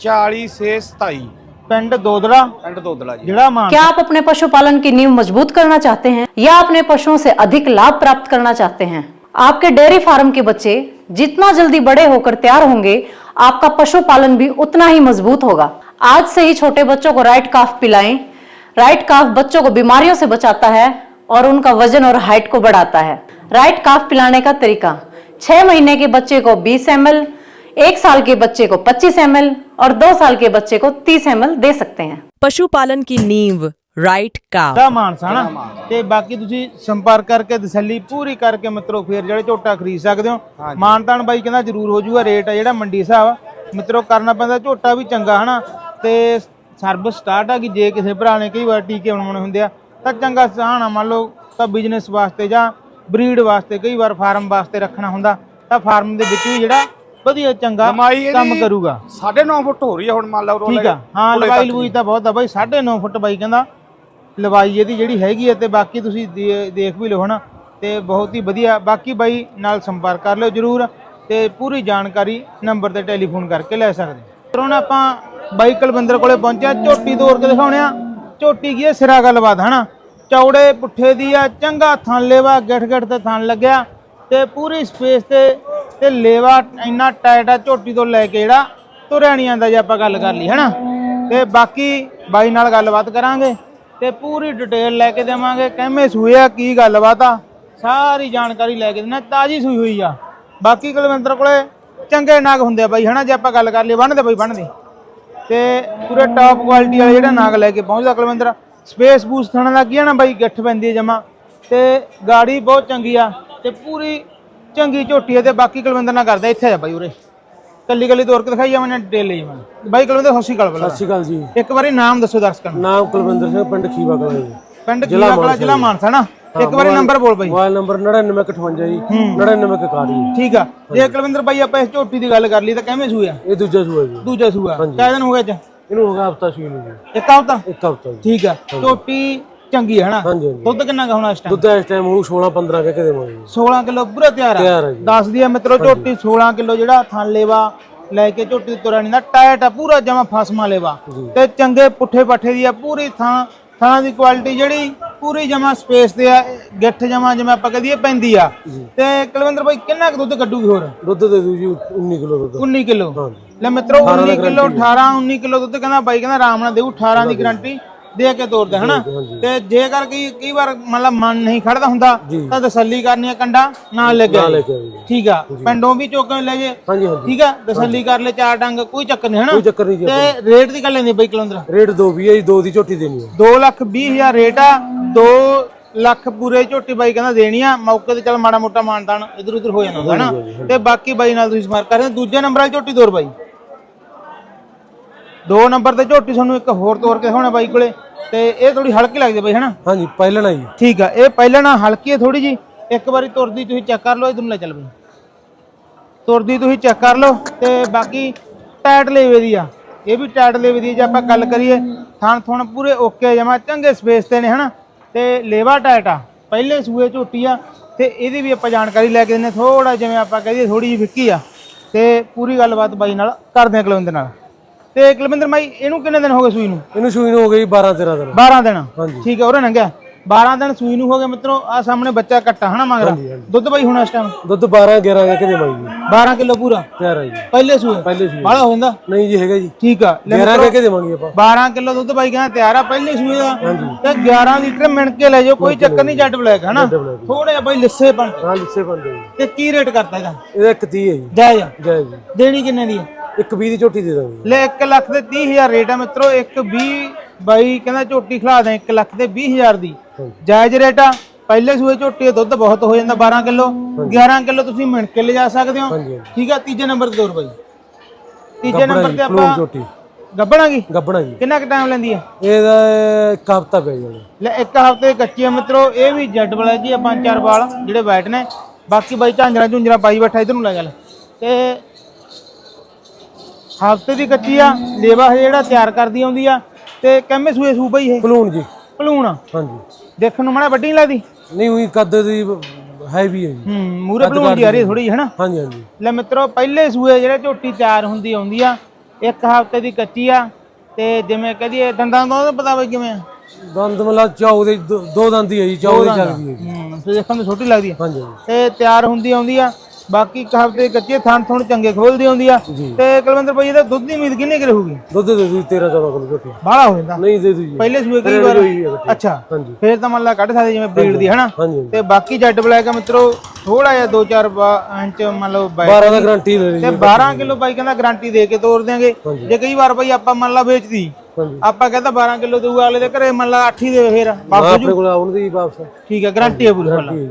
40 से 27 पिंड दोदला पिंड दोदला जी जिला मान क्या आप अपने पशुपालन की नींव मज़बूत करना चाहते हैं या अपने पशुओं से अधिक लाभ प्राप्त करना चाहते हैं? आपके डेयरी फार्म के बच्चे जितना जल्दी बड़े होकर तैयार होंगे आपका पशुपालन भी उतना ही मज़बूत होगा। आज से ही छोटे बच्चों को राइट काफ पिलाएँ। राइट काफ बच्चों को बीमारियों से बचाता है और उनका वज़न और हाइट को बढ़ाता है। राइट काफ पिलाने का तरीका छह महीने के बच्चे को बीस एम एल एक साल के बच्चे को 25 एम और दो साल के बच्चे को 30 एम दे सकते हैं पशुपालन की नींव राइट का ਦਾ ਮਾਨਸਾ ਨਾ ਤੇ ਬਾਕੀ ਤੁਸੀਂ ਸੰਪਰਕ ਕਰਕੇ ਤਸੱਲੀ ਪੂਰੀ ਕਰਕੇ ਮਿੱਤਰੋ ਫੇਰ ਜਿਹੜੇ ਝੋਟਾ ਖਰੀਦ ਸਕਦੇ ਹੋ ਮਾਨਤਾਨ ਬਾਈ ਕਹਿੰਦਾ ਜ਼ਰੂਰ ਹੋ ਜਾਊਗਾ ਰੇਟ ਆ ਜਿਹੜਾ ਮੰਡੀ ਹਿਸਾਬ ਆ। ਮਿੱਤਰੋ ਕਰਨਾ ਪੈਂਦਾ ਝੋਟਾ ਵੀ ਚੰਗਾ ਹਨਾ ਤੇ ਸਰਵਿਸ ਸਟਾਰਟ ਆ ਕਿ ਜੇ ਕਿਸੇ ਭਰਾ ਨੇ ਕਈ ਵਾਰ ਟੀਕੇ ਬਣਾਉਣੇ ਹੁੰਦੇ ਆ ਤਾਂ ਚੰਗਾ ਸਹਾਣਾ ਮੰਨ ਲਓ ਤਾਂ ਬਿਜ਼ਨਸ ਵਾਸਤੇ ਜਾਂ ਬਰੀਡ ਵਾਸਤੇ ਕਈ ਵਾਰ ਫਾਰਮ ਵਾਸਤੇ ਰੱਖਣਾ ਹੁੰਦਾ ਤਾਂ ਫਾਰਮ ਦੇ ਵਿੱਚ ਵੀ ਜਿਹੜਾ ਵਧੀਆ ਚੰਗਾ ਇਹਦੀ ਕੰਮ ਕਰੂਗਾ। 9.5 ਫੁੱਟ ਹੋ ਰਹੀ ਹੈ ਹੁਣ ਮੰਨ ਲਓ ਰੋਲ ਠੀਕ ਆ। ਹਾਂ ਲਵਾਈ ਲਵੂਈ ਤਾਂ ਬਹੁਤ ਆ ਬਾਈ 9.5 ਫੁੱਟ ਬਾਈ ਕਹਿੰਦਾ। ਲਵਾਈ ਇਹਦੀ ਜਿਹੜੀ ਹੈਗੀ ਹੈ ਤੇ ਬਾਕੀ ਤੁਸੀਂ ਦੇ- ਦੇਖ ਵੀ ਲਓ ਹਨਾ। ਤੇ ਬਹੁਤ ਹੀ ਵਧੀਆ। ਬਾਕੀ ਬਾਈ ਨਾਲ ਸੰਪਰਕ ਕਰ ਲਿਓ ਜਰੂਰ ਤੇ ਪੂਰੀ ਜਾਣਕਾਰੀ ਨੰਬਰ ਤੇ ਟੈਲੀਫੋਨ ਕਰਕੇ ਲੈ ਸਕਦੇ ਹੋ। ਹੁਣ ਆਪਾਂ ਬਾਈ ਕੁਲਵਿੰਦਰ ਕੋਲੇ ਪਹੁੰਚਿਆ। ਝੋਟੀ ਤੋੜ ਕੇ ਦਿਖਾਉਣੇ ਆ। ਝੋਟੀ ਕੀ ਹੈ ਸਿਰਾ ਗੱਲਬਾਤ ਹਨਾ। ਚੌੜੇ ਪੁੱਠੇ ਦੀ ਆ। ਚੰਗਾ ਥਣ ਲੇਵਾ ਗਿੱਠ ਗਿੱਠ ਤੇ ਥਣ ਲੱਗਿਆ। ਤੇ ਪੂਰੀ ਸਪੇਸ ਤੇ ਤੇ ਲੇਵਾ ਇੰਨਾ ਟਾਈਟ ਆ, ਝੋਟੀ ਤੋਂ ਲੈ ਕੇ ਜਿਹੜਾ ਤੁਰਿਆ ਨਹੀਂ ਆਂਦਾ ਜੇ ਆਪਾਂ ਗੱਲ ਕਰ ਲਈ, ਹਨਾ? ਤੇ ਬਾਕੀ ਬਾਈ ਨਾਲ ਗੱਲਬਾਤ ਕਰਾਂਗੇ ਤੇ ਪੂਰੀ ਡਿਟੇਲ ਲੈ ਕੇ ਦੇਵਾਂਗੇ, ਕਿਵੇਂ ਸੂਏ ਆ, ਕੀ ਗੱਲਬਾਤ ਆ, ਸਾਰੀ ਜਾਣਕਾਰੀ ਲੈ ਕੇ ਦੇਣਾ, ਤਾਜੀ ਸੂਈ ਹੋਈ ਆ। ਬਾਕੀ ਕੁਲਵਿੰਦਰ ਕੋਲੇ ਚੰਗੇ ਨਾਗ ਹੁੰਦੇ ਆ ਬਾਈ, ਹਨਾ? ਜੇ ਆਪਾਂ ਗੱਲ ਕਰ ਲਈ ਬੰਨਦੇ ਬਾਈ ਬੰਨਦੇ ਤੇ ਪੂਰੇ ਟਾਪ ਕੁਆਲਿਟੀ ਵਾਲਾ ਜਿਹੜਾ ਨਾਗ ਲੈ ਕੇ ਪਹੁੰਚਦਾ ਕੁਲਵਿੰਦਰ ਸਪੇਸ ਬੂਸ ਥਣ ਲੱਗੀ ਆ ਨਾ ਬਾਈ, ਗਿੱਠ ਪੈਂਦੀ ਹੈ ਜਮਾ। ਤੇ ਗਾੜੀ ਬਹੁਤ ਚੰਗੀ ਆ। ਤੇ ਪੂਰੀ ਚੰਗੀ ਝੋਟੀ ਆ ਤੇ ਬਾਕੀ ਕੁਲਵਿੰਦਰ ਨਾਲ ਕਰਦਾ ਇੱਥੇ ਆ ਬਾਈ ਉਰੇ। ਕੱਲੀ ਕੱਲੀ ਤੋਰ ਕੇ ਦਿਖਾਈ ਆ ਮੈਨੇ ਡਿਟੇਲ ਲਈ ਮੈਂ ਬਾਈ ਕੁਲਵਿੰਦਰ ਸਤਿ ਸ਼੍ਰੀ ਅਕਾਲ ਬੁਲਾ ਸਤਿ ਸ਼੍ਰੀ ਅਕਾਲ ਜੀ। ਇੱਕ ਵਾਰੀ ਨਾਮ ਦੱਸੋ ਦਰਸ਼ਕਾਂ ਨੂੰ। ਨਾਮ ਕੁਲਵਿੰਦਰ ਸਿੰਘ ਪਿੰਡ ਖੀਵਾ ਕਲਾਂ ਜੀ। ਪਿੰਡ ਕੀਲਾ ਕਲਾ ਜ਼ਿਲ੍ਹਾ ਮਾਨਸਾ ਨਾ? ਇੱਕ ਵਾਰੀ ਨੰਬਰ ਬੋਲ ਬਾਈ। ਮੋਬਾਈਲ ਨੰਬਰ 9958 ਜੀ 9961 ਠੀਕ ਆ। ਜੇ ਕੁਲਵਿੰਦਰ ਬਾਈ ਆਪਾਂ ਇਸ ਝੋਟੀ ਦੀ ਗੱਲ ਕਰ ਲਈ ਤਾਂ ਕਿਵੇਂ ਸੂਆ? ਇਹ ਦੂਜਾ ਸੂਆ ਜੀ। ਦੂਜਾ ਸੂਆ। ਕਿਆ ਦਿਨ ਹੋ ਗਿਆ ਅੱਜ? ਇਹਨੂੰ ਹੋ ਗਿਆ ਹਫਤਾ ਸੂਈ ਨੂੰ ਜੀ ਇੱਕ ਹਫ਼ਤਾ? ਇੱਕ ਹਫਤਾ ਜੀ। ਠੀਕ ਆ। ਝੋਟੀ ਚੰਗੀ ਹੈ ਨਾ ਹਾਂਜੀ ਹਾਂਜੀ। ਦੁੱਧ ਕਿੰਨਾ ਕੁ ਹੋਣਾ ਇਸ ਟਾਈਮ ਦੁੱਧ ਇਸ ਟਾਈਮ ਉਹ 16 15 ਕਹਿ ਕੇ ਦੇਵਾਂਗੇ ਜੀ। 16 ਕਿਲੋ ਪੂਰਾ ਤਿਆਰ ਆ? ਤਿਆਰ ਆ ਜੀ। ਦੱਸਦੀ ਆ ਮਿੱਤਰੋ ਝੋਟੀ 16 ਕਿਲੋ ਜਿਹੜਾ ਥਣ ਲੇਵਾ ਲੈ ਕੇ ਝੋਟੀ ਦੀ ਨਹੀਂ ਦਾ ਟਾਇਟ ਆ ਪੂਰਾ ਜਮਾ ਫਸਮਾ ਲੇਵਾ। ਤੇ ਚੰਗੇ ਪੁੱਠੇ ਪੱਠੇ ਦੀ ਆ ਪੂਰੀ ਥਾਂ ਥਾਂ ਦੀ ਕੁਆਲਿਟੀ ਜਿਹੜੀ ਪੂਰੀ ਜਮਾ ਸਪੇਸ ਤੇ ਆ ਗਿੱਠ ਜਮਾ ਜਿਵੇਂ ਆਪਾਂ ਕਹਦੀਏ ਪੈਂਦੀ ਆ। ਤੇ ਕੁਲਵਿੰਦਰ ਬਾਈ ਕਿੰਨਾ ਕੁ ਦੁੱਧ ਕੱਢੂਗੀ ਹੋਰ? ਦੁੱਧ ਦੇ ਦੂ ਜੀ 19 ਕਿਲੋ ਦੁੱਧ। 19 ਕਿਲੋ। ਹਾਂਜੀ। ਲੈ ਮਿੱਤਰੋ 19 ਕਿਲੋ 18 19 ਕਿਲੋ ਦੁੱਧ ਕਹਿੰਦਾ ਬਾਈ ਕਹਿੰਦਾ ਆਰਾਮ ਨਾਲ ਦੇਊ 18 ਦੀ ਗਾਰੰਟੀ ਦੇ ਕੇ ਤੋਰਦਾ ਹਨਾ? ਤੇ ਜੇਕਰ ਕਈ ਕਈ ਵਾਰ ਮਤਲਬ ਮਨ ਨਹੀਂ ਖੜਦਾ ਹੁੰਦਾ ਤਾਂ ਤਸੱਲੀ ਕਰਨੀ ਆ ਕੰਡਾ ਨਾਲ ਲੈ ਕੇ ਠੀਕ ਆ ਪਿੰਡੋਂ ਵੀ ਚੁੱਕ ਕੇ ਲੈ ਜੇ। ਠੀਕ ਆ ਤਸੱਲੀ ਕਰ ਲੈ ਚਾਰ ਡੰਗ ਕੋਈ ਚੱਕਰ ਨਹੀਂ ਹਨਾ? ਕੋਈ ਚੱਕਰ ਨਹੀਂ ਜੀ ਤੇ ਰੇਟ ਦੀ ਗੱਲ ਲੈਂਦੀ ਬਾਈ ਕਲੰਦਰ ਰੇਟ ਦੋ ਵੀ ਹੈ ਜੀ ਦੋ ਦੀ ਝੋਟੀ ਦੇਣੀ ਹੈ 2 ਲੱਖ 20 ਹਜ਼ਾਰ ਰੇਟ ਆ 2 ਲੱਖ ਪੂਰੇ ਝੋਟੀ ਬਾਈ ਕਹਿੰਦਾ ਦੇਣੀ ਆ ਮੌਕੇ ਤੇ ਚੱਲ ਮਾੜਾ ਮੋਟਾ ਮਾਨਦਾਨ ਇਧਰ ਉਧਰ ਹੋ ਜਾਂਦਾ ਹਨਾ? ਤੇ ਬਾਕੀ ਬਾਈ ਨਾਲ ਤੁਸੀਂ ਸੰਪਰਕ ਕਰਦੇ ਦੂਜੇ ਨੰਬਰ ਵਾਲੀ ਝੋਟੀ ਤੋਰ ਬਾਈ। ਦੋ ਨੰਬਰ ਤੇ ਝੋਟੀ ਤੁਹਾਨੂੰ ਇੱਕ ਹੋਰ ਤੋਰ ਕੇ ਹੋਣਾ ਬਾਈ ਕੋਲੇ ਤੇ ਇਹ ਥੋੜੀ ਹਲਕੀ ਲੱਗਦੀ ਬਾਈ ਹਨਾ? ਹਾਂਜੀ ਪਹਿਲਣਾ ਜੀ ਠੀਕ ਆ ਇਹ ਪਹਿਲਾਂ ਨਾ ਹਲਕੀ ਹੈ ਥੋੜੀ ਜੀ। ਇੱਕ ਵਾਰੀ ਤੁਰਦੀ ਤੁਸੀਂ ਚੈੱਕ ਕਰ ਲਓ ਇਧਰ ਨੂੰ ਲੈ ਚੱਲ ਬਈ। ਤੁਰਦੀ ਤੁਸੀਂ ਚੈੱਕ ਕਰ ਲਓ ਤੇ ਬਾਕੀ ਟਾਇਟ ਲੇਵੇ ਦੀ ਆ। ਇਹ ਵੀ ਟਾਇਟ ਲੇਵੇ ਦੀ ਜੇ ਆਪਾਂ ਗੱਲ ਕਰੀਏ ਥਣ ਥਣ ਪੂਰੇ ਓਕੇ ਜਮਾ ਚੰਗੇ ਸਪੇਸ ਤੇ ਨੇ ਹਨਾ? ਤੇ ਲੇਵਾ ਟਾਇਟ ਆ ਪਹਿਲੇ ਸੂਏ ਝੋਟੀ ਆ ਤੇ ਇਹਦੀ ਵੀ ਆਪਾਂ ਜਾਣਕਾਰੀ ਲੈ ਕੇ ਦਿੰਨੇ ਥੋੜਾ ਜਿਵੇਂ ਆਪਾਂ ਕਹੀਏ ਥੋੜੀ ਜਿਹੀ ਫਿੱਕੀ ਆ। ਤੇ ਪੂਰੀ ਗੱਲਬਾਤ ਬਾਈ ਨਾਲ ਕਰਦੇ ਆ ਕੁਲਵਿੰਦਰ ਨਾਲ। ਤੇ ਕੁਲਵਿੰਦਰ ਬਾਈ ਇਹਨੂੰ ਕਿੰਨੇ ਦਿਨ ਹੋ ਗਏ ਸੂਈ ਨੂੰ? ਇਹਨੂੰ ਸੂਈ ਨੂੰ ਹੋ ਗਈ 12 13 ਦਿਨ। 12 ਦਿਨ। ਹਾਂਜੀ। ਠੀਕ ਹੈ ਉਹਰੇ ਨੰਗਿਆ 12 ਦਿਨ ਸੂਈ ਨੂੰ ਹੋ ਗਏ ਮਿੱਤਰੋ ਆ ਸਾਹਮਣੇ ਬੱਚਾ ਕੱਟਾ ਹਨਾ ਮਗਰ। ਦੁੱਧ ਬਾਈ ਹੁਣ ਇਸ ਟਾਈਮ ਦੁੱਧ 12 11 ਕਹਿ ਕੇ ਦੇਵਾਂਗੇ ਜੀ। 12 ਕਿਲੋ ਪੂਰਾ? ਤਿਆਰ ਹੈ ਜੀ। ਪਹਿਲੇ ਸੂਏ? ਪਹਿਲੇ ਸੂਈ ਬਾਹਲਾ ਹੋ ਜਾਂਦਾ? ਨਹੀਂ ਜੀ ਹੈਗਾ ਜੀ। ਠੀਕ ਆ। ਲੈ 11 ਕਹਿ ਕੇ ਦੇਵਾਂਗੇ ਆਪਾਂ। 12 ਕਿਲੋ ਦੁੱਧ ਬਾਈ ਕਹਿੰਦਾ ਤਿਆਰ ਆ ਪਹਿਲੇ ਸੂਏ ਦਾ। ਤੇ 11 ਲੀਟਰ ਮਿਣ ਕੇ ਲੈ ਜਾਓ ਕੋਈ ਚੱਕਰ ਨਹੀਂ ਜੱਟ ਬਲੈਕ ਹਨਾ? ਥੋੜੇ ਜਿਹਾ ਬਾਈ ਲਿੱਸੇ ਬਣ ਹਾਂ ਲਿੱਸੇ ਬੰਦੇ ਜੀ। ਤੇ ਕੀ ਰੇਟ ਕਰਤਾ ਇਹਦਾ? ਇਹਦਾ ਇੱਕ 30 ਹੈ ਜੀ। ਜਾਇਜ਼ ਆ। ਜੈ ਜੀ। ਦੇਣੀ ਕਿੰਨੇ ਦੀ ਆ? ਇੱਕ 20 ਦੀ ਝੋਟੀ ਦੇ ਦਾਂਗੇ ਲੈ 1 ਲੱਖ ਤੇ 30000 ਰੇਟ ਆ ਮਿੱਤਰੋ 1 20 ਬਾਈ ਕਹਿੰਦਾ ਝੋਟੀ ਖਿਲਾ ਦੇ 1 ਲੱਖ ਤੇ 20000 ਦੀ। ਜਾਇਜ਼ ਰੇਟ ਆ। ਪਹਿਲੇ ਸੂਏ ਝੋਟੀ ਦਾ ਦੁੱਧ ਬਹੁਤ ਹੋ ਜਾਂਦਾ 12 ਕਿਲੋ। 11 ਕਿਲੋ ਤੁਸੀਂ ਮਿਣ ਕੇ ਲਿਜਾ ਸਕਦੇ ਹੋ। ਹਾਂਜੀ ਠੀਕ ਆ ਤੀਜੇ ਨੰਬਰ ਤੇ ਦੋਰ ਬਾਈ ਤੀਜੇ ਗੱਬਣਾ ਨੰਬਰ ਜੀ ਤੇ ਆਪਾਂ ਝੋਟੀ। ਗੱਬਣਾਗੀ ਗੱਬਣਾ ਜੀ। ਕਿੰਨਾ ਕੁ ਟਾਈਮ ਲੈਂਦੀ ਆ? ਇਹਦਾ ਇੱਕ ਹਫਤਾ ਪੈ ਜਾਣਾ। ਲੈ ਇੱਕ ਹਫ਼ਤੇ ਕੱਚੀ ਆ ਮਿੱਤਰੋ ਇਹ ਵੀ ਜੱਟ ਵਾਲਾ ਜੀ ਆ ਪੰਜ ਚਾਰ ਵਾਲ ਜਿਹੜੇ ਬੈਠ ਨੇ। ਬਾਕੀ ਬਾਈ ਝਾਂਜਰਾ ਝੁੰਜਰਾ ਪਾਈ ਬੈਠਾ ਇਧਰ ਨੂੰ ਲੈ ਚੱਲ। ਤੇ ਹਫ਼ਤੇ ਦੀ ਕੱਚੀ ਆ ਲੇਵਾ ਹਜੇ ਜਿਹੜਾ ਤਿਆਰ ਕਰਦੀ ਆਉਂਦੀ ਆ। ਤੇ ਕਿੰਮੇ ਸੂਏ ਸੂ ਬਈ ਇਹ? ਪਲੂਣ ਜੀ। ਭਲੂਣ। ਹਾਂਜੀ। ਦੇਖਣ ਨੂੰ ਮਾੜਾ ਵੱਡੀ ਨਹੀਂ ਲੱਗਦੀ? ਨਹੀਂ ਉਹੀ ਕੱਦ ਦੀ ਹੈਵੀ ਹੈ ਜੀ। ਹੂੰ ਮੂਰੇ ਭਲੂਣ ਦੀ ਆ ਰਹੀ ਥੋੜੀ ਹੈ ਨਾ ਹਾਂਜੀ ਹਾਂਜੀ। ਲੈ ਮਿੱਤਰੋ ਪਹਿਲੇ ਸੂਏ ਜਿਹੜੇ ਝੋਟੀ ਤਿਆਰ ਹੁੰਦੀ ਆਉਂਦੀ ਆ ਇੱਕ ਹਫ਼ਤੇ ਦੀ ਕੱਚੀ ਆ ਤੇ ਜਿਵੇਂ ਕਹਦੀਏ ਦੰਦਾਂ ਦਾ ਪਤਾ ਬਈ ਕਿਵੇਂ ਆ? ਦੰਦ ਮਲਾ ਚਾਉ ਦੇ ਦੋ ਦੰਦ ਹੀ ਹੈ ਜੀ ਚਾਉ ਦੀ ਚੱਲਦੀ ਹੈ ਜੀ। ਹੂੰ ਤੇ ਦੇਖਣ ਨੂੰ ਛੋਟੀ ਲੱਗਦੀ ਆ। ਹਾਂਜੀ। ਤੇ ਤਿਆਰ ਹੁੰਦੀ ਆਉਂਦੀ ਆ ਬਾਕੀ ਇੱਕ ਹਫ਼ਤੇ ਕੱਚੇ ਥਣ ਥਣ ਚੰਗੇ ਖੋਲਦੀ ਆਉਂਦੀ ਆ। ਤੇ ਕੁਲਵਿੰਦਰ ਭਾਈ ਇਹਦਾ ਦੁੱਧ ਦੀ ਉਮੀਦ ਕਿੰਨੀ ਕੁ ਰਹੂਗੀ? ਦੁੱਧ ਦੇ ਦੂ 13 14 ਕਿਲੋ ਝੋਟੀ ਬਾਹਲਾ ਹੋ ਜਾਂਦਾ। ਨਹੀਂ ਦੇ ਦੂ ਜੀ। ਪਹਿਲੇ ਸੂਏ ਕਈ ਵਾਰ ਹੀ ਬੱਚੇ। ਅੱਛਾ। ਹਾਂਜੀ। ਫੇਰ ਤਾਂ ਮੰਨ ਲਾ ਕੱਢ ਸਕਦੇ ਜਿਵੇਂ ਬਰੀਡ ਦੀ ਹਨਾ? ਹਾਂਜੀ ਹਾਂਜੀ। ਤੇ ਬਾਕੀ ਜੈਡ ਬਲੈਕ ਆ ਮਿੱਤਰੋ ਥੋੜਾ ਜਿਹਾ 2-4 ਇੰਚ ਮੰਨ ਲਓ ਬਾਈ 12 ਦਾ ਗਾਰੰਟੀ ਲਈ ਤੇ 12 ਕਿਲੋ ਬਾਈ ਕਹਿੰਦਾ ਗਾਰੰਟੀ ਦੇ ਕੇ ਤੋਰ ਦਿਆਂਗੇ। ਜੇ ਕਈ ਵਾਰ ਬਾਈ ਆਪਾਂ ਮੰਨ ਲਾ ਵੇਚਦੀ ਹਾਂਜੀ। ਆਪਾਂ ਕਹਿੰਦਾ 12 ਕਿਲੋ ਦੇਊਗਾ ਅਗਲੇ ਦੇ ਘਰੇ ਮੰਨ ਲਾ 8 ਹੀ ਦੇ ਫੇਰ ਵਾਪਸ ਆਪਣੇ ਕੋਲ ਆਉਣ ਦੀ ਵਾਪਸ। ਠੀਕ ਹੈ ਗਾਰੰਟੀ ਹੈ ਪੂਰੀ ਫੁੱਲ ਲੈ।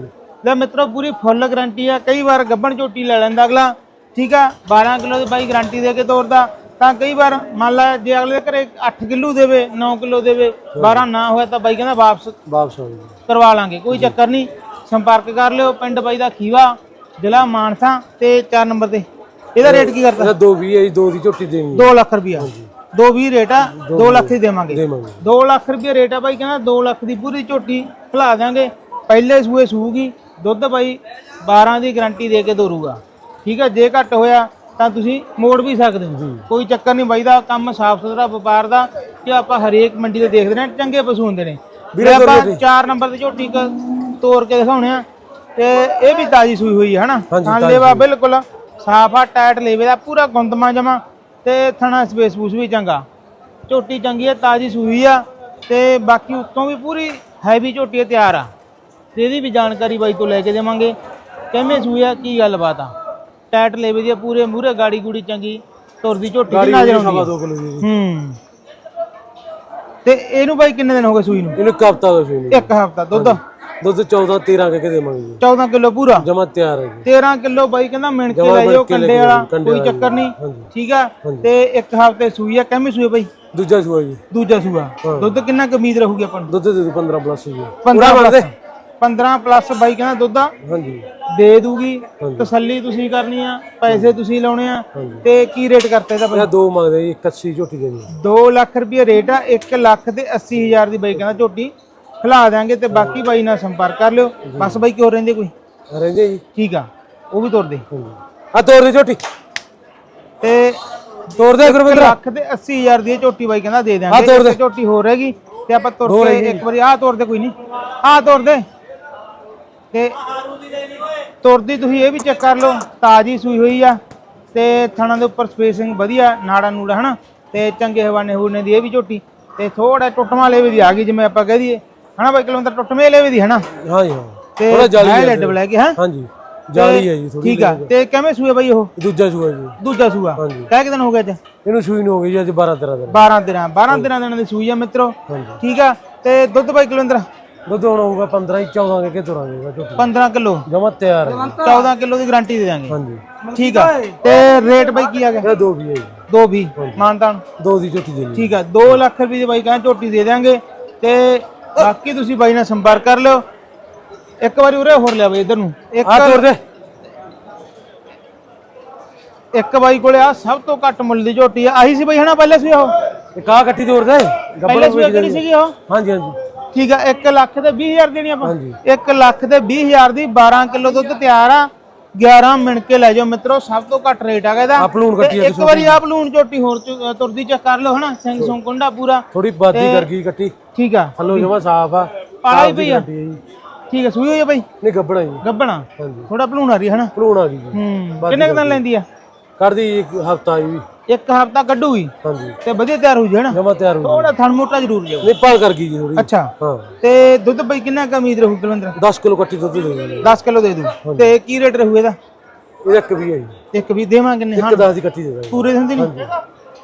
ਮਿੱਤਰੋ ਪੂਰੀ ਫੁੱਲ ਗਾਰੰਟੀ ਆ। ਕਈ ਵਾਰ ਗੱਬਣ ਝੋਟੀ ਲੈ ਲੈਂਦਾ ਅਗਲਾ ਠੀਕ ਆ? 12 ਕਿਲੋ ਦੀ ਬਾਈ ਗਾਰੰਟੀ ਦੇ ਕੇ ਤੋਰਦਾ। ਤਾਂ ਕਈ ਵਾਰ ਮੰਨ ਲਾ ਜੇ ਅਗਲੇ ਦੇ ਘਰੇ 8 ਕਿਲੋ ਦੇਵੇ 9 ਕਿਲੋ ਦੇਵੇ 12 ਨਾ ਹੋਇਆ ਤਾਂ ਬਾਈ ਕਹਿੰਦਾ ਵਾਪਸ ਵਾਪਸ ਆਉਣ ਦੀ ਕਰਵਾ ਲਾਂਗੇ ਕੋਈ ਚੱਕਰ ਨਹੀਂ। ਸੰਪਰਕ ਕਰ ਲਿਓ ਪਿੰਡ ਬਾਈ ਦਾ ਖੀਵਾ ਜ਼ਿਲ੍ਹਾ ਮਾਨਸਾ ਤੇ 4 ਨੰਬਰ ਤੇ। ਇਹਦਾ ਰੇਟ ਕੀ ਕਰਦਾ? ਇਹਦਾ ਦੋ ਵੀ ਹੈ ਜੀ ਦੋ ਦੀ ਝੋਟੀ ਦੇਣੀ 2 ਲੱਖ ਰੁਪਿਆ 220 ਰੇਟ ਆ 2 ਲੱਖ ਹੀ ਦੇਵਾਂਗੇ। ਦੇਵਾਂਗੇ। 2 ਲੱਖ ਰੁਪਏ ਰੇਟ ਆ ਬਾਈ ਕਹਿੰਦਾ 2 ਲੱਖ ਦੀ ਪੂਰੀ ਝੋਟੀ ਖਿਲਾ ਦਾਂਗੇ ਪਹਿਲੇ ਸੂਏ ਸੂਗੀ ਦੁੱਧ ਬਾਈ 12 ਦੀ ਗਾਰੰਟੀ ਦੇ ਕੇ ਦੋਰੂਗਾ ਠੀਕ ਹੈ ਜੇ ਘੱਟ ਹੋਇਆ ਤਾਂ ਤੁਸੀਂ ਮੋੜ ਵੀ ਸਕਦੇ ਹੋ। ਕੋਈ ਚੱਕਰ ਨਹੀਂ ਬਾਈ ਦਾ ਕੰਮ ਸਾਫ਼ ਸੁਥਰਾ ਵਪਾਰ ਦਾ ਕਿ ਆਪਾਂ ਹਰੇਕ ਮੰਡੀ ਤੇ ਦੇਖਦੇ ਨੇ ਚੰਗੇ ਪਸ਼ੂ ਹੁੰਦੇ ਨੇ। ਵੀਰੇ ਆਪਾਂ 4 ਨੰਬਰ ਤੇ ਝੋਟੀ ਤੋੜ ਕੇ ਦਿਖਾਉਣੇ ਆ। ਤੇ ਇਹ ਵੀ ਤਾਜੀ ਸੂਈ ਹੋਈ ਹੈ ਹਨਾ? ਹਾਂ ਲੇਵਾ ਬਿਲਕੁਲ ਸਾਫ਼ ਆ ਟਾਈਟ ਲੇਵੇ ਦਾ ਪੂਰਾ ਗੁੰਦਮਾ ਜਮਾ ਤੇ ਥਣਾ ਸਪੇਸ ਸਪੂਸ ਵੀ ਚੰਗਾ। ਝੋਟੀ ਚੰਗੀ ਹੈ ਤਾਜੀ ਸੂਈ ਆ ਤੇ ਬਾਕੀ ਉੱਤੋਂ ਵੀ ਪੂਰੀ ਹੈਵੀ ਝੋਟੀ ਤਿਆਰ ਆ। ਤੇ ਇਹਦੀ ਵੀ ਜਾਣਕਾਰੀ ਬਾਈ ਤੋਂ ਲੈ ਕੇ ਦੇਵਾਂਗੇ। ਕਿਵੇਂ ਸੂਈ ਆ ਕੀ ਗੱਲਬਾਤ ਆ? ਟਾਈਟ ਲੇਵੇ ਦੀ ਆ, ਪੂਰੇ ਮੂਰੇ ਗਾੜੀ ਗੂੜੀ ਚੰਗੀ ਤੁਰਦੀ ਝੋਟੀ ਦੀ ਨਜ਼ਰ ਆਉਂਦੀ ਆ। ਕਿਲੋ ਹੂੰ। ਤੇ ਇਹਨੂੰ ਬਾਈ ਕਿੰਨੇ ਦਿਨ ਹੋ ਗਏ ਸੂਈ ਨੂੰ? ਇਹਨੂੰ ਕਪਤਾ ਦਾ ਸੂਈ ਇੱਕ ਹਫਤਾ ਦੁੱਧ? ਦੁੱਧ 14 13 ਕੇ ਦੇਵਾਂਗੇ ਜੀ। 14 ਕਿਲੋ ਪੂਰਾ? ਜਮਾ ਤਿਆਰ ਹੈ ਜੀ। 13 ਕਿਲੋ ਬਾਈ ਕਹਿੰਦਾ ਮਿਣ ਕੇ ਲੈ ਜਾਓ ਕੰਡੇ ਵਾਲਾ ਕੋਈ ਚੱਕਰ ਨਹੀਂ। ਹਾਂਜੀ। ਠੀਕ ਆ? ਤੇ ਇੱਕ ਹਫ਼ਤੇ ਸੂਈ ਆ ਕਿਵੇਂ ਸੂਈ ਆ ਬਾਈ? ਦੂਜਾ ਸੂਆ ਜੀ। ਦੂਜਾ ਸੂਆ। ਦੁੱਧ ਕਿੰਨਾ ਕੁ ਉਮੀਦ ਰਹੂਗੀ ਆਪਾਂ ਨੂੰ? ਦੁੱਧ ਦੇ ਦੂ 15 ਪਲੱਸ ਜੀ 15 ਪਲੱਸ। 15 ਪਲੱਸ ਬਾਈ ਕਹਿੰਦਾ ਦੁੱਧ ਆ ਹਾਂਜੀ। ਦੇ ਦੂਗੀ ਤਸੱਲੀ ਤੁਸੀਂ ਕਰਨੀ ਆ ਪੈਸੇ ਤੁਸੀਂ ਲਾਉਣੇ ਆ ਤੇ ਕੀ ਰੇਟ ਕਰਤੇ ਇਹਦਾ ਇਹ ਦੋ ਮੰਗਦੇ ਜੀ 81 ਝੋਟੀ ਦੇਣੀ 2 ਲੱਖ ਰੁਪਏ ਰੇਟ ਆ 1 ਲੱਖ ਤੇ 80 ਹਜ਼ਾਰ ਦੀ ਬਾਈ ਕਹਿੰਦਾ ਝੋਟੀ। ਖਿਲਾ ਦਿਆਂਗੇ ਤੇ ਬਾਕੀ ਬਾਈ ਨਾਲ ਸੰਪਰਕ ਕਰ ਲਿਓ। ਬਸ ਬਾਈ ਕਿਉਂ ਰਹਿੰਦੇ ਕੋਈ? ਰਹਿੰਦੇ ਜੀ। ਠੀਕ ਆ ਉਹ ਵੀ ਤੋਰ ਦੇ ਆ ਤੋੜ ਦੇ ਝੋਟੀ। ਤੇ ਤੋੜ ਦੇ ਗੁਰਵਿੰਦਰ। ਲੱਖ ਤੇ 80 ਹਜ਼ਾਰ ਦੀ ਝੋਟੀ ਬਾਈ ਕਹਿੰਦਾ ਦੇ ਤੋਰ ਦੇ। ਇੱਕ ਝੋਟੀ ਹੋ ਰਹੇਗੀ ਤੇ ਆਪਾਂ ਤੁਰ ਕੇ ਇੱਕ ਵਾਰੀ ਆਹ ਤੋਰ ਦੇ ਕੋਈ ਨਹੀਂ। ਆਹ ਤੋਰ ਦੇ। ਤੇ ਤੁਰਦੀ ਤੁਸੀਂ ਇਹ ਵੀ ਚੈੱਕ ਕਰ ਲਓ ਤਾਜੀ ਸੂਈ ਹੋਈ ਆ ਤੇ ਥਣਾ ਦੇ ਉੱਪਰ ਸਪੇਸਿੰਗ ਵਧੀਆ ਨਾੜਾ ਨੂੜਾ ਹਨਾ? ਤੇ ਚੰਗੇ ਹਵਾਨੇ ਹੂਨੇ ਦੀ ਇਹ ਵੀ ਝੋਟੀ ਤੇ ਥੋੜਾ ਟੁੱਟਮਾ ਲੇਵੇ ਦੀ ਆ ਗਈ ਜਿਵੇਂ ਆਪਾਂ ਕਹਿ ਦਈਏ। ਹਨਾ ਬਾਈ ਕਿਲੋਮੀਟਰ ਟੁੱਟਵੇਂ ਲੇਵੇ ਦੀ ਹਨਾ? ਹਾਂ ਜੀ ਹਾਂ। ਤੇ ਥੋੜਾ ਜਾਲੀ ਹੈ ਲੱਡ ਬਲੈਕ ਹੈ ਹਾਂਜੀ ਜਾਲੀ ਹੈ ਜੀ ਥੋੜੀ ਠੀਕ ਆ। ਤੇ ਕਿਵੇਂ ਸੂਏ ਬਾਈ ਉਹ? ਦੂਜਾ ਸੂਆ ਜੀ। ਦੂਜਾ ਸੂਆ। ਹਾਂਜੀ। ਕਹਿ ਕਿ ਦਿਨ ਹੋ ਗਿਆ ਅੱਜ? ਇਹਨੂੰ ਸੂਈ ਨੂੰ ਹੋ ਗਈ ਜੀ ਅੱਜ 12 13 ਦਿਨ। 12 ਦਿਨਾਂ 12 ਦਿਨਾਂ ਦਿਨਾਂ ਦੀ ਸੂਈ ਆ ਮਿੱਤਰੋ। ਠੀਕ ਆ। ਤੇ ਦੁੱਧ ਬਾਈ ਕਿਲੋਮੀਟਰ? ਦੁੱਧ ਹੁਣ ਹੋਊਗਾ 15 ਹੀ 14 ਕੇ ਕਿ ਤੁਰਾਂਗੇ ਝੋਟੀ। 15 ਕਿਲੋ? ਜਮਾ ਤਿਆਰ ਹੈ। ਜੀ। 14 ਕਿਲੋ ਦੀ ਗਾਰੰਟੀ ਦੇ ਦਾਂਗੇ ਹਾਂਜੀ। ਠੀਕ ਆ। ਤੇ ਰੇਟ ਬਾਈ ਕੀ ਆ ਗਿਆ? ਦੋ ਵੀ ਹੈ ਦੋ ਵੀ। ਮਾਨਤਾਨ? ਦੋ ਦੀ ਝੋਟੀ ਦੇਣੀ ਠੀਕ ਆ। 2 ਲੱਖ ਰੁਪਏ ਦੀ ਬਾਈ ਕਹਿੰਦਾ ਝੋਟੀ ਦੇ ਦਾਂਗੇ ਤੇ ਬਾਕੀ ਤੁਸੀਂ ਬਾਈ ਨਾਲ ਸੰਪਰਕ ਕਰ ਲਿਓ। ਇੱਕ ਵਾਰੀ ਉਰੇ ਹੋਰ ਲਿਆ ਬਾਈ ਇਧਰ ਨੂੰ। ਇੱਕ ਆ ਤੋੜ ਦੇ। ਇੱਕ ਬਾਈ ਕੋਲੇ ਆ ਸਭ ਤੋਂ ਘੱਟ ਮੁੱਲ ਦੀ ਝੋਟੀ ਆ। ਆਹੀ ਸੀ ਬਾਈ ਹਨਾ? ਪਹਿਲੇ ਸੀ ਉਹ। ਇੱਕ ਆ ਕੱਟੀ ਤੋੜ ਦੇ। ਪਹਿਲੇ ਸੀ ਕਿਹੜੀ ਸੀਗੀ ਉਹ? ਹਾਂਜੀ ਹਾਂਜੀ। ਠੀਕ ਆ 1 ਲੱਖ ਤੇ 20000 ਦੇਣੀ ਆਪਾਂ। ਹਾਂਜੀ। 1 ਲੱਖ ਤੇ 20000 ਦੀ 12 ਕਿਲੋ ਦੁੱਧ ਤਿਆਰ ਆ। 11 ਮਿੰਟ ਕੇ ਲੈ ਜਾਓ ਮਿੱਤਰੋ ਸਭ ਤੋਂ ਘੱਟ ਰੇਟ ਆ ਇਹਦਾ। ਕੱਟੀ ਇੱਕ ਵਾਰੀ ਆ ਬਲੂਨ ਝੋਟੀ ਹੋਰ ਤੁਰਦੀ ਚੈੱਕ ਕਰ ਲਓ ਹਨਾ ਸਿੰਘ ਸੁੰਗ ਕੁੰਡਾ ਪੂਰਾ। ਥੋੜੀ ਬਾਦੀ ਕਰ ਗਈ ਕੱਟੀ। ਠੀਕ ਆ। ਥੱਲੋਂ ਜਮਾ ਸਾਫ਼ ਆ। ਪਾਲਾ ਹੀ ਪਈ ਆ। ਠੀਕ ਆ ਸੂਈ ਹੋਈ ਆ ਬਾਈ? ਨਹੀਂ ਗੱਬਣਾ ਜੀ। ਗੱਬਣਾ? ਹਾਂਜੀ। ਥੋੜਾ ਭਲੂਣ ਆ ਰਹੀ ਹੈ ਹਨਾ। ਭਲੂਣ ਆ ਗਈ ਜੀ। ਹੂੰ ਕਿੰਨੇ ਕੁ ਦਿਨ ਲੈਂਦੀ ਆ? ਕਰਦੀ ਹਫਤਾ ਜੀ। ਇੱਕ ਹਫਤਾ ਕੱਢੂਗੀ। ਹਾਂਜੀ। ਤੇ ਵਧੀਆ ਤਿਆਰ ਹੋ ਜੀ ਹਨਾ? ਜਮਾ ਤਿਆਰ ਹੋ ਥੋੜਾ ਥਣ ਮੋਟਾ ਜ਼ਰੂਰ ਜਾਓ ਨਹੀਂ ਪਾਲ ਕਰ ਗਈ ਜੀ ਥੋੜੀ ਅੱਛਾ। ਹਾਂ। ਤੇ ਦੁੱਧ ਬਾਈ ਕਿੰਨਾ ਕੁ ਉਮੀਦ ਰਹੂ ਕੁਲਵਿੰਦਰ? 10 ਕਿਲੋ ਕੱਟੀ ਦੁੱਧ ਦੇ ਦਿੰਦੇ 10 ਕਿਲੋ ਦੇ ਦੂ। ਤੇ ਕੀ ਰੇਟ ਰਹੂ ਇਹਦਾ? ਇਹਦਾ ਇੱਕ ਵੀ ਹੈ ਜੀ। ਇੱਕ ਵੀ ਦੇਵਾਂਗੇ ਕਿੰਨੇ? ਹਾਂ। ਇੱਕ 10 ਦੀ ਕੱਟੀ ਦੇ ਦਾਂਗੇ। ਪੂਰੇ ਦਿਨ ਦੀ ਨਹੀਂ?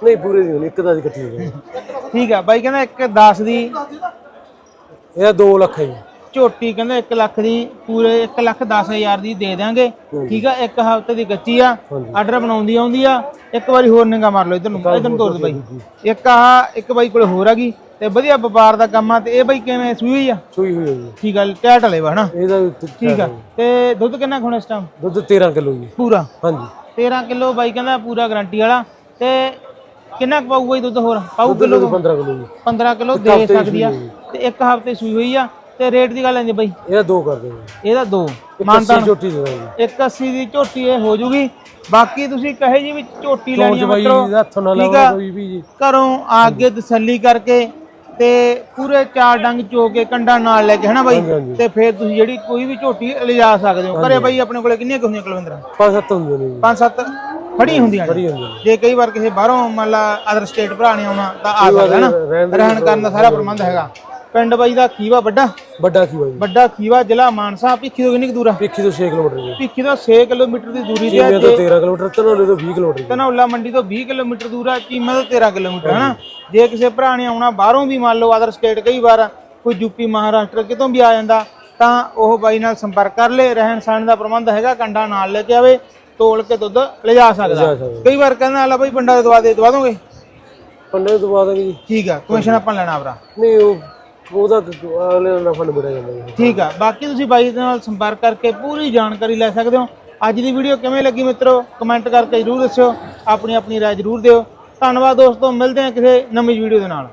ਨਹੀਂ ਪੂਰੇ ਦੀ ਨਹੀਂ ਇੱਕ 10 ਦੀ ਕੱਟੀ ਦੇ ਦਾਂਗੇ। ਠੀਕ ਆ ਬਾਈ ਕਹਿੰਦਾ ਇੱਕ 10 ਦੀ ਇਹਦਾ 2 ਲੱਖ ਹੈ ਜੀ। ਝੋਟੀ ਕਹਿੰਦਾ 1 ਲੱਖ ਦੀ ਪੂਰੇ 1 ਲੱਖ 10 ਹਜ਼ਾਰ ਦੀ ਦੇ ਦਿਆਂਗੇ। ਠੀਕ ਆ ਇੱਕ ਹਫ਼ਤੇ ਦੀ ਕੱਚੀ ਆ ਆਰਡਰ ਬਣਾਉਂਦੀ ਆਉਂਦੀ ਆ ਇੱਕ ਵਾਰੀ ਹੋਰ ਨਿਗਾ ਮਾਰ ਲਓ ਇਧਰ ਨੂੰ ਇਧਰ ਨੂੰ ਤੋਰ ਦੇ ਬਾਈ। ਇੱਕ ਆਹ ਇੱਕ ਬਾਈ ਕੋਲ ਹੋਰ ਗਈ ਤੇ ਵਧੀਆ ਵਪਾਰ ਦਾ ਕੰਮ ਆ ਤੇ ਇਹ ਬਾਈ ਕਿਵੇਂ ਸੂਈ ਹੋਈ ਆ? ਸੂਈ ਹੋਈ ਹੈ ਠੀਕ ਆ ਟੈਟ ਹਲੇ ਵਾ ਹਨਾ? ਇਹਦਾ ਠੀਕ ਆ ਤੇ ਦੁੱਧ ਕਿੰਨਾ ਖੋਣਾ ਇਸ ਟਾਈਮ ਦੁੱਧ 13 ਕਿਲੋ ਜੀ। ਪੂਰਾ? ਹਾਂਜੀ। 13 ਕਿਲੋ ਬਾਈ ਕਹਿੰਦਾ ਪੂਰਾ ਗਾਰੰਟੀ ਵਾਲਾ ਤੇ ਕਿੰਨਾ ਪਾਊਗਾ ਦੁੱਧ ਹੋਰ? ਪਾਊ ਕਿਲੋ 15 ਕਿਲੋ ਜੀ। 15 ਕਿਲੋ ਦੀ ਸਕਦੀ ਆ ਤੇ ਇੱਕ ਹਫ਼ਤੇ ਸੂਈ ਹੋਈ ਆ ਤੇ ਰੇਟ ਦੀ ਗੱਲ ਆਂਦੀ ਬਾਈ। ਇਹਦਾ ਦੋ ਕਰ ਦੇਵਾਂਗੇ ਇਹਦਾ ਦੋ। ਮਾਨਤਾ ਝੋਟੀ ਦੇ ਦਾਂਗੇ 180 ਦੀ ਝੋਟੀ ਇਹ ਹੋ ਜੂਗੀ। ਬਾਕੀ ਤੁਸੀਂ ਕਹੇ ਜੀ ਵੀ ਝੋਟੀ ਲੈਣੀ ਬਾਈ ਮਤਲਬ ਹੱਥ ਲਾਉਣਾ ਆ। ਕੋਈ ਵੀ ਜੀ। ਘਰੋਂ ਆ ਕੇ ਤਸੱਲੀ ਕਰਕੇ ਤੇ ਪੂਰੇ ਚਾਰ ਡੰਗ ਚੋ ਕੇ ਕੰਡਾ ਨਾਲ ਲੈ ਕੇ ਹਨਾ ਬਾਈ। ਤੇ ਫਿਰ ਤੁਸੀਂ ਜਿਹੜੀ ਕੋਈ ਵੀ ਝੋਟੀ ਲਿਜਾ ਸਕਦੇ ਹੋ। ਘਰੇ ਬਾਈ ਆਪਣੇ ਕੋਲੇ ਕਿੰਨੀਆਂ ਹੁੰਦੀਆਂ ਕੁਲਵਿੰਦਰ? ਪੰਜ ਸੱਤ ਹੁੰਦੇ ਨੇ ਪੰਜ ਸੱਤ ਫੜੀ ਹੁੰਦੀਆਂ ਨੇ। ਹੁੰਦੀਆਂ ਨੇ। ਜੇ ਕਈ ਵਾਰ ਕਿਸੇ ਬਾਹਰੋਂ ਮੰਨ ਲਾ ਅਦਰ ਸਟੇਟ ਭਰਾ ਨੇ ਆਉਣਾ ਤਾਂ ਆ ਸਕਦਾ ਨਾ। ਰਹਿਣ ਕਰਨ ਦਾ ਸਾਰਾ ਪ੍ਰਬੰਧ ਹੈਗਾ। ਪਿੰਡ ਬਾਈ ਦਾ ਖੀਵਾ ਵੱਡਾ। ਵੱਡਾ ਖੀਵਾ ਜੀ। ਵੱਡਾ ਖੀਵਾ ਜ਼ਿਲ੍ਹਾ ਮਾਨਸਾ ਭਿੱਖੀ ਤੋਂ ਕਿੰਨੀ ਕੁ ਦੂਰ ਆ? ਪਿੱਖੀ ਤੋਂ 6 ਕਿਲੋਮੀਟਰ ਜੀ। ਭਿੱਖੀ ਤੋਂ 6 ਕਿਲੋਮੀਟਰ ਦੀ ਦੂਰੀ ਤੇ ਆ ਚੀਮੇ ਤੋਂ ਜੇ 13 ਕਿਲੋਮੀਟਰ ਧਨੌਲੇ ਤੋਂ 20 ਕਿਲੋਮੀਟਰ ਜੀ। ਧਨੌਲਾ ਮੰਡੀ ਤੋਂ 20 ਕਿਲੋਮੀਟਰ ਦੂਰ ਆ ਚੀਮਾ ਤੋਂ 13 ਕਿਲੋਮੀਟਰ ਹਨਾ? ਜੇ ਕਿਸੇ ਭਰਾ ਨੇ ਆਉਣਾ ਬਾਹਰੋਂ ਵੀ ਮੰਨ ਲਓ ਅਦਰ ਸਟੇਟ ਕਈ ਵਾਰ ਕੋਈ ਯੂਪੀ ਮਹਾਰਾਸ਼ਟਰ ਕਿਤੋਂ ਵੀ ਆ ਜਾਂਦਾ ਤਾਂ ਉਹ ਬਾਈ ਨਾਲ ਸੰਪਰਕ ਕਰ ਲੇ ਰਹਿਣ ਸਹਿਣ ਦਾ ਪ੍ਰਬੰਧ ਹੈਗਾ ਕੰਡਾ ਨਾਲ ਲੈ ਕੇ ਆਵੇ ਤੋਲ ਕੇ ਦੁੱਧ ਲਿਜਾ ਸਕਦਾ। ਕਈ ਵਾਰ ਕਹਿੰਦਾ ਆਲਾ ਬਾਈ ਪਿੰਡਾਂ ਦੇ ਦਵਾ ਦੇ ਦਵਾ ਦੋਗੇ? ਪੰਡੇ ਤੋਂ ਬਾਅਦ ਜੀ। ਠੀਕ ਆ ਕਮਿਸ਼ਨ ਆਪਾਂ ਲੈਣਾ ਭਰਾ। ਨਹੀਂ ਉਹ ਉਹਦਾ ਅਗਲੇ ਨਾਲ ਨਫਾ ਨਿਬੜਿਆ ਜਾਂਦਾ ਜੀ। ਠੀਕ ਆ, ਬਾਕੀ ਤੁਸੀਂ ਬਾਈ ਦੇ ਨਾਲ ਸੰਪਰਕ ਕਰਕੇ ਪੂਰੀ ਜਾਣਕਾਰੀ ਲੈ ਸਕਦੇ ਹੋ। ਅੱਜ ਦੀ ਵੀਡੀਓ ਕਿਵੇਂ ਲੱਗੀ ਮਿੱਤਰੋ ਕਮੈਂਟ ਕਰਕੇ ਜਰੂਰ ਦੱਸਿਓ ਆਪਣੀ ਆਪਣੀ ਰਾਏ ਜਰੂਰ ਦਿਓ। ਧੰਨਵਾਦ ਦੋਸਤੋ, ਮਿਲਦੇ ਹਾਂ ਕਿਸੇ ਨਵੀਂ ਵੀਡੀਓ ਦੇ ਨਾਲ।